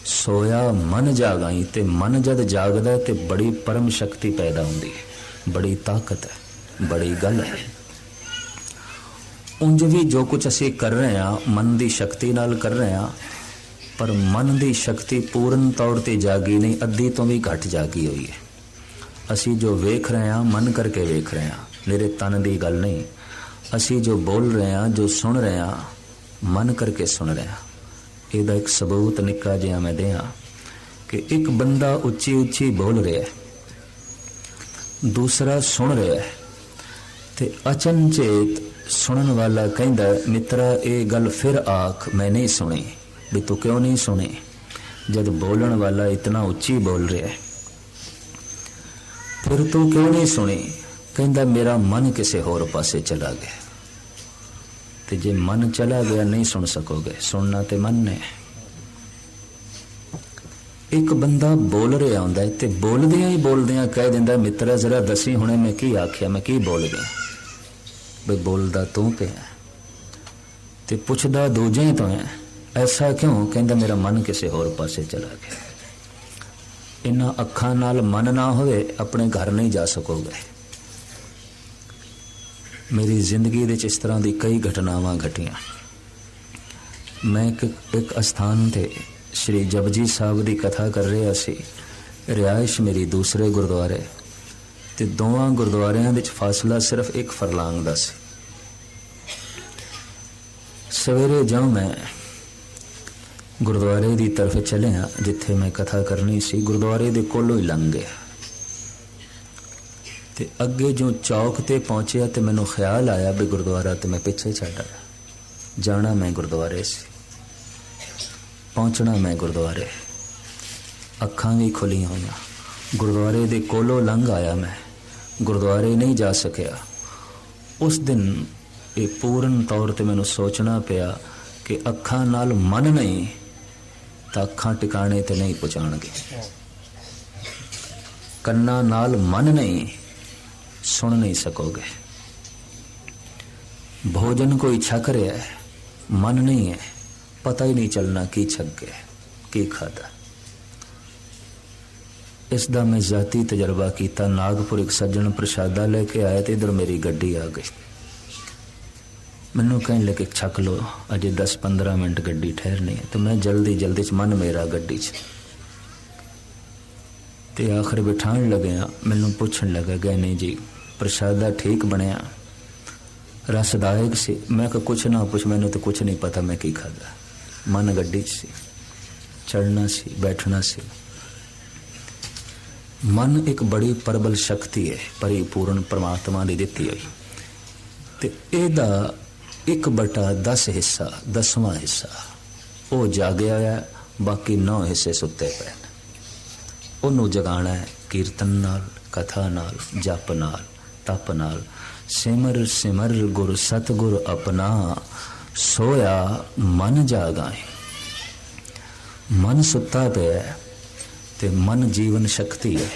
ਸੋਇਆ ਮਨ ਜਾਗਾਈ ਤੇ ਮਨ ਜਦ ਜਾਗਦਾ ਤੇ ਬੜੀ ਪਰਮ ਸ਼ਕਤੀ ਪੈਦਾ ਹੁੰਦੀ ਹੈ। ਬੜੀ ਤਾਕਤ ਹੈ, ਬੜੀ ਗੱਲ ਹੈ। ਉਂਝ ਵੀ ਜੋ ਕੁਝ ਅਸੀਂ ਕਰ ਰਹੇ ਹਾਂ, ਮਨ ਦੀ ਸ਼ਕਤੀ ਨਾਲ ਕਰ ਰਹੇ ਹਾਂ, ਪਰ ਮਨ ਦੀ ਸ਼ਕਤੀ ਪੂਰਨ ਤੌਰ ਤੇ ਜਾਗੀ ਨਹੀਂ, ਅੱਧੀ ਤੋਂ ਵੀ ਘੱਟ ਜਾਗੀ ਹੋਈ ਹੈ। ਅਸੀਂ ਜੋ ਵੇਖ ਰਹੇ ਹਾਂ, ਮਨ ਕਰਕੇ ਵੇਖ ਰਹੇ ਹਾਂ, ਮੇਰੇ ਤਨ ਦੀ ਗੱਲ ਨਹੀਂ। ਅਸੀਂ ਜੋ ਬੋਲ ਰਹੇ ਹਾਂ, ਜੋ ਸੁਣ ਰਹੇ ਹਾਂ, ਮਨ ਕਰਕੇ ਸੁਣ ਰਹੇ ਹਾਂ। ਇਹਦਾ ਇੱਕ ਸਬੂਤ ਨਿੱਕਾ ਜਿਹਾ ਮੈਂ ਦਿਆਂ ਕਿ ਇੱਕ ਬੰਦਾ ਉੱਚੀ ਉੱਚੀ ਬੋਲ ਰਿਹਾ ਹੈ, ਦੂਸਰਾ ਸੁਣ ਰਿਹਾ ਹੈ ਤੇ ਅਚਨਚੇਤ ਸੁਣਨ ਵਾਲਾ ਕਹਿੰਦਾ, ਮਿੱਤਰਾ, ਇਹ ਗੱਲ ਫਿਰ ਆਖ, ਮੈਂ ਨਹੀਂ ਸੁਣੀ। ਵੀ ਤੂੰ ਕਿਉਂ ਨਹੀਂ ਸੁਣੀ? ਜਦ ਬੋਲਣ ਵਾਲਾ ਇਤਨਾ ਉੱਚੀ ਬੋਲ ਰਿਹਾ ਹੈ। ਫਿਰ ਤੂੰ ਕਿਉਂ ਨਹੀਂ ਸੁਣੀ? ਕਹਿੰਦਾ, ਮੇਰਾ ਮਨ ਕਿਸੇ ਹੋਰ ਪਾਸੇ ਚਲਾ ਗਿਆ। ਤੇ ਜੇ ਮਨ ਚਲਾ ਗਿਆ, ਨਹੀਂ ਸੁਣ ਸਕੋਗੇ। ਸੁਣਨਾ ਤੇ ਮਨ ਨੇ ਇੱਕ ਬੰਦਾ ਬੋਲ ਰਿਹਾ ਹੁੰਦਾ ਤੇ ਬੋਲਦਿਆਂ ਹੀ ਬੋਲਦਿਆਂ ਕਹਿ ਦਿੰਦਾ, ਮਿੱਤਰਾ, ਜ਼ਰਾ ਦੱਸੀ ਹੁਣੇ ਮੈਂ ਕੀ ਆਖਿਆ, ਮੈਂ ਕੀ ਬੋਲ ਗਿਆ ਬਈ ਬੋਲਦਾ ਤੂੰ ਪਿਆ ਤੇ ਪੁੱਛਦਾ ਦੂਜੇ ਤੋਂ ਹੈ ਐਸਾ ਕਿਉਂ? ਕਹਿੰਦਾ ਮੇਰਾ ਮਨ ਕਿਸੇ ਹੋਰ ਪਾਸੇ ਚਲਾ ਗਿਆ। ਇਹਨਾਂ ਅੱਖਾਂ ਨਾਲ ਮਨ ਨਾ ਹੋਵੇ, ਆਪਣੇ ਘਰ ਨਹੀਂ ਜਾ ਸਕੋਗੇ। ਮੇਰੀ ਜ਼ਿੰਦਗੀ ਦੇ ਵਿੱਚ ਇਸ ਤਰ੍ਹਾਂ ਦੀ ਕਈ ਘਟਨਾਵਾਂ ਘਟੀਆਂ। ਮੈਂ ਇੱਕ ਇੱਕ ਅਸਥਾਨ ਤੇ ਸ਼੍ਰੀ ਜਪਜੀ ਸਾਹਿਬ ਦੀ ਕਥਾ ਕਰ ਰਿਹਾ ਸੀ। ਰਿਹਾਇਸ਼ ਮੇਰੀ ਦੂਸਰੇ ਗੁਰਦੁਆਰੇ ਤੇ ਦੋਵਾਂ ਗੁਰਦੁਆਰਿਆਂ ਵਿੱਚ ਫਾਸਲਾ ਸਿਰਫ ਇੱਕ ਫਰਲਾਂਗ ਦਾ ਸੀ। ਸਵੇਰੇ ਜਦੋਂ ਮੈਂ ਗੁਰਦੁਆਰੇ ਦੀ ਤਰਫ ਚੱਲਿਆ, ਜਿੱਥੇ ਮੈਂ ਕਥਾ ਕਰਨੀ ਸੀ, ਗੁਰਦੁਆਰੇ ਦੇ ਕੋਲੋਂ ਹੀ ਲੰਘ ਗਿਆ। ਤੇ ਅੱਗੇ ਜੋ ਚੌਕ ਤੇ ਪਹੁੰਚਿਆ ਤੇ ਮੈਨੂੰ ਖਿਆਲ ਆਇਆ ਵੀ ਗੁਰਦੁਆਰਾ ਤੇ ਮੈਂ ਪਿੱਛੇ ਛੱਡ ਆਇਆ। ਜਾਣਾ ਮੈਂ ਗੁਰਦੁਆਰੇ ਸੀ। ਪਹੁੰਚਣਾ ਮੈਂ ਗੁਰਦੁਆਰੇ। ਅੱਖਾਂ ਵੀ ਖੁੱਲੀਆਂ ਹੋਈਆਂ। ਗੁਰਦੁਆਰੇ ਦੇ ਕੋਲੋਂ ਲੰਘ ਆਇਆ ਮੈਂ। ਗੁਰਦੁਆਰੇ ਨਹੀਂ ਜਾ ਸਕਿਆ। ਉਸ ਦਿਨ ਇਹ ਪੂਰਨ ਤੌਰ ਤੇ ਮੈਨੂੰ ਸੋਚਣਾ ਪਿਆ ਕਿ ਅੱਖਾਂ ਨਾਲ ਮਨ ਨਹੀਂ, ਤਾਂ ਅੱਖਾਂ ਟਿਕਾਣੇ ਤੇ ਨਹੀਂ ਪਹੁੰਚਾਣਗੇ ਕੰਨਾਂ ਨਾਲ ਮਨ ਨਹੀਂ, ਸੁਣ ਨਹੀਂ ਸਕੋਗੇ। ਭੋਜਨ ਕੋਈ ਛਕ ਰਿਹਾ ਹੈ, ਮਨ ਨਹੀਂ ਹੈ, ਪਤਾ ਹੀ ਨਹੀਂ ਚੱਲਣਾ ਕੀ ਛਕ ਗਿਆ, ਕੀ ਖਾਦਾ ਇਸ ਦਾ ਮੈਂ ਜ਼ਾਤੀ ਤਜਰਬਾ ਕੀਤਾ। ਨਾਗਪੁਰ ਇੱਕ ਸੱਜਣ ਪ੍ਰਸ਼ਾਦਾ ਲੈ ਕੇ ਆਇਆ ਤੇ ਇਧਰ ਮੇਰੀ ਗੱਡੀ ਆ ਗਈ। ਮੈਨੂੰ ਕਹਿਣ ਲੱਗੇ, ਛੱਕ ਲੋ ਅਜੇ 10-15 ਮਿੰਟ ਗੱਡੀ ਠਹਿਰਨੀ ਹੈ ਤੇ ਮੈਂ ਜਲਦੀ ਜਲਦੀ ਚ ਮਨ ਮੇਰਾ ਗੱਡੀ 'ਚ। ਤੇ ਆਖਰ ਬਿਠਾਣ ਲੱਗਿਆ ਮੈਨੂੰ ਪੁੱਛਣ ਲੱਗਾ ਗਏ ਨਹੀਂ ਜੀ, ਪ੍ਰਸ਼ਾਦਾ ਠੀਕ ਬਣਿਆ? ਰਸਦਾਇਕ ਸੀ। ਮੈਂ ਕਿ ਕੁਛ ਨਾ ਪੁੱਛ, ਮੈਨੂੰ ਤਾਂ ਕੁਛ ਨਹੀਂ ਪਤਾ ਮੈਂ ਕੀ ਖਾਦਾ ਮਨ ਗੱਡੀ 'ਚ ਸੀ। ਚੜਨਾ ਸੀ, ਬੈਠਣਾ ਸੀ। ਮਨ ਇੱਕ ਬੜੀ ਪ੍ਰਬਲ ਸ਼ਕਤੀ ਹੈ, ਪਰਿਪੂਰਨ ਪ੍ਰਮਾਤਮਾ ਦੀ ਦਿੱਤੀ ਹੋਈ। ਤੇ ਇਹਦਾ ਇੱਕ ਬਟਾ 10 ਹਿੱਸਾ, ਦਸਵਾਂ ਹਿੱਸਾ, ਉਹ ਜਾਗਿਆ ਹੈ ਬਾਕੀ 9 ਹਿੱਸੇ ਸੁੱਤੇ ਪਏ ਨੇ। ਉਹਨੂੰ ਜਗਾਣਾ ਹੈ, ਕੀਰਤਨ ਨਾਲ, ਕਥਾ ਨਾਲ, ਜਪ ਨਾਲ, ਤਪ ਨਾਲ। ਸਿਮਰ ਸਿਮਰ ਗੁਰ, ਸਤਗੁਰ ਆਪਣਾ, ਸੋਇਆ ਮਨ ਜਾਗਾਏ। ਮਨ ਸੁੱਤਾ ਪਿਆ ਹੈ ਤੇ ਮਨ ਜੀਵਨ ਸ਼ਕਤੀ ਹੈ।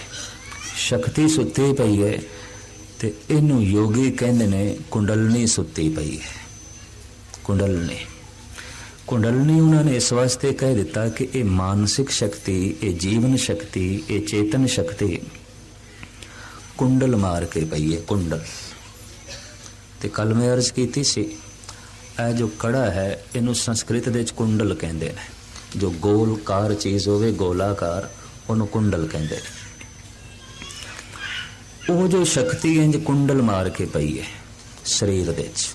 ਸ਼ਕਤੀ ਸੁੱਤੀ ਪਈ ਹੈ ਤੇ ਇਹਨੂੰ ਯੋਗੀ ਕਹਿੰਦੇ ਨੇ ਕੁੰਡਲਨੀ ਸੁੱਤੀ ਪਈ ਹੈ। ਕੁੰਡਲਨੀ। ਕੁੰਡਲਨੀ ਉਹਨਾਂ ਨੇ ਇਸ ਵਾਸਤੇ ਕਹਿ ਦਿੱਤਾ ਕਿ ਇਹ ਮਾਨਸਿਕ ਸ਼ਕਤੀ, ਇਹ ਜੀਵਨ ਸ਼ਕਤੀ, ਇਹ ਚੇਤਨ ਸ਼ਕਤੀ ਕੁੰਡਲ ਮਾਰ ਕੇ ਪਈ ਹੈ, ਕੁੰਡਲ। ਤੇ ਕੱਲ ਮੈਂ ਅਰਜ਼ ਕੀਤੀ ਸੀ, ਇਹ ਜੋ ਕੜਾ ਹੈ, ਇਹਨੂੰ ਸੰਸਕ੍ਰਿਤ ਦੇ ਵਿੱਚ ਕੁੰਡਲ ਕਹਿੰਦੇ ਨੇ। ਜੋ ਗੋਲਕਾਰ ਚੀਜ਼ ਹੋਵੇ, ਗੋਲਾਕਾਰ ਉਹਨੂੰ ਕੁੰਡਲ ਕਹਿੰਦੇ ਨੇ। ਉਹ ਜੋ ਸ਼ਕਤੀ ਇੰਜ ਕੁੰਡਲ ਮਾਰ ਕੇ ਪਈ ਹੈ, ਸਰੀਰ ਦੇ ਵਿੱਚ।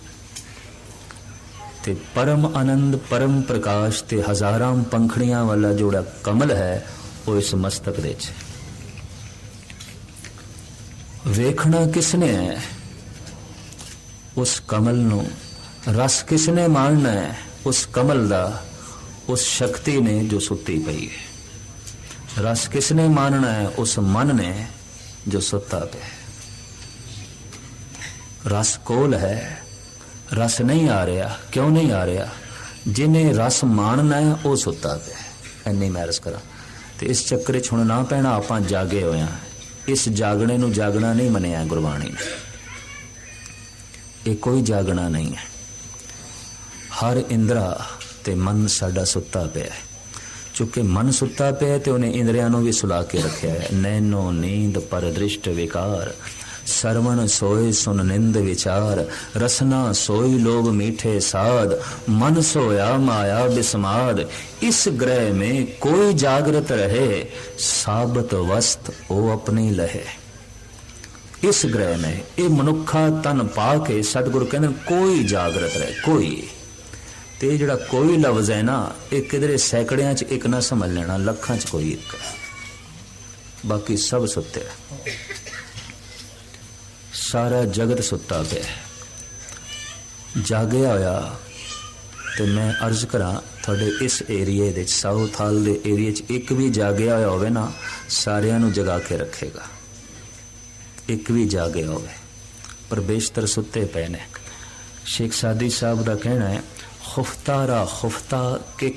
ਤੇ ਪਰਮ ਆਨੰਦ, ਪਰਮ ਪ੍ਰਕਾਸ਼ ਤੇ ਹਜ਼ਾਰਾਂ ਪੰਖੜੀਆਂ ਵਾਲਾ ਜਿਹੜਾ ਕਮਲ ਹੈ, ਉਹ ਇਸ ਮਸਤਕ ਦੇ ਵਿੱਚ। ਵੇਖਣਾ ਕਿਸਨੇ ਹੈ? ਉਸ ਕਮਲ ਨੂੰ ਰਸ ਕਿਸਨੇ ਮਾਣਨਾ ਹੈ? ਉਸ ਕਮਲ ਦਾ, ਉਸ ਸ਼ਕਤੀ ਨੇ ਜੋ ਸੁੱਤੀ ਪਈ ਹੈ। ਰਸ ਕਿਸਨੇ ਮਾਨਣਾ ਹੈ ਉਸ ਮਨ ਨੇ ਜੋ ਸੁੱਤਾ ਪਿਆ ਹੈ ਰਸ ਕੋਲ ਹੈ ਰਸ ਨਹੀਂ ਆ ਰਿਹਾ ਕਿਉਂ ਨਹੀਂ ਆ ਰਿਹਾ ਜਿਹਨੇ ਰਸ ਮਾਣਨਾ ਹੈ ਉਹ ਸੁੱਤਾ ਪਿਆ ਹੈ। ਇੰਨੀ ਮੈਰਸ ਕਰਾਂ ਤੇ ਇਸ ਚੱਕਰ 'ਚ ਹੁਣ ਨਾ ਪੈਣਾ ਆਪਾਂ ਜਾਗੇ ਹੋਏ ਹਾਂ ਇਸ ਜਾਗਣੇ ਨੂੰ ਜਾਗਣਾ ਨਹੀਂ ਮੰਨਿਆ ਗੁਰਬਾਣੀ ਨੇ ਇਹ ਕੋਈ ਜਾਗਣਾ ਨਹੀਂ ਹੈ ਹਰ ਇੰਦਰਾ ਤੇ ਮਨ ਸਾਡਾ ਸੁੱਤਾ ਪਿਆ ਹੈ ਚੁੱਕੇ ਮਨ ਸੁੱਤਾ ਪਿਆ ਤੇ ਉਹਨੇ ਇੰਦਰੀਆਂ ਨੂੰ ਵੀ ਸੁਲਾ ਕੇ ਰੱਖਿਆ ਹੈ ਨੈਨੋ ਨੀਂਦ ਪਰ ਦ੍ਰਿਸ਼ਟ ਵਿਕਾਰ ਸਰਵਣ ਸੋਏ ਸੁਨ ਨਿੰਦ ਵਿਚਾਰ ਰਸਨਾ ਸੋਈ ਲੋਗ ਮੀਠੇ ਸਾਧ ਮਨ ਸੋਇਆ ਮਾਇਆ ਬਿਸਮਾਦ ਇਸ ਗ੍ਰਹਿ ਮੇ ਕੋਈ ਜਾਗਰਤ ਰਹੇ ਸਾਬਤ ਵਸਤ ਉਹ ਆਪਣੀ ਲਹੇ ਇਸ ਗ੍ਰਹਿ ਮੇ ਇਹ ਮਨੁੱਖਾ ਤਨ ਪਾ ਕੇ ਸਤਿਗੁਰ ਕਹਿੰਦੇ ਕੋਈ ਜਾਗਰਤ ਰਹੇ ਕੋਈ ਤੇ ਇਹ ਜਿਹੜਾ ਕੋਈ ਲਫ਼ਜ਼ ਹੈ ਨਾ, ਇਹ ਕਿਧਰੇ ਸੈਂਕੜਿਆਂ ਚ ਇੱਕ ਨਾ ਸਮਝ ਲੈਣਾ, ਲੱਖਾਂ ਚ ਕੋਈ ਇੱਕ। ਬਾਕੀ ਸਭ ਸੁੱਤੇ ਸਾਰਾ ਜਗਤ ਸੁੱਤਾ ਪਿਆ ਜਾਗਿਆ ਹੋਇਆ ਤੇ ਮੈਂ ਅਰਜ਼ ਕਰਾਂ, ਤੁਹਾਡੇ ਇਸ ਏਰੀਏ ਦੇ ਸਾਊਥ ਹਾਲ ਦੇ ਏਰੀਏ 'ਚ ਇੱਕ ਵੀ ਜਾਗਿਆ ਹੋਇਆ ਹੋਵੇ ਨਾ, ਸਾਰਿਆਂ ਨੂੰ ਜਗਾ ਕੇ ਰੱਖੇਗਾ। ਇੱਕ ਵੀ ਜਾਗਿਆ ਹੋਵੇ। ਪਰ ਬੇਸ਼ਤਰ ਸੁੱਤੇ ਪਏ ਨੇ। ਸ਼ੇਖ ਸਾਦੀ ਸਾਹਿਬ ਦਾ ਕਹਿਣਾ ਹੈ ਖੁਫਤਾਰਾ ਖੁਫਤਾ ਕੇ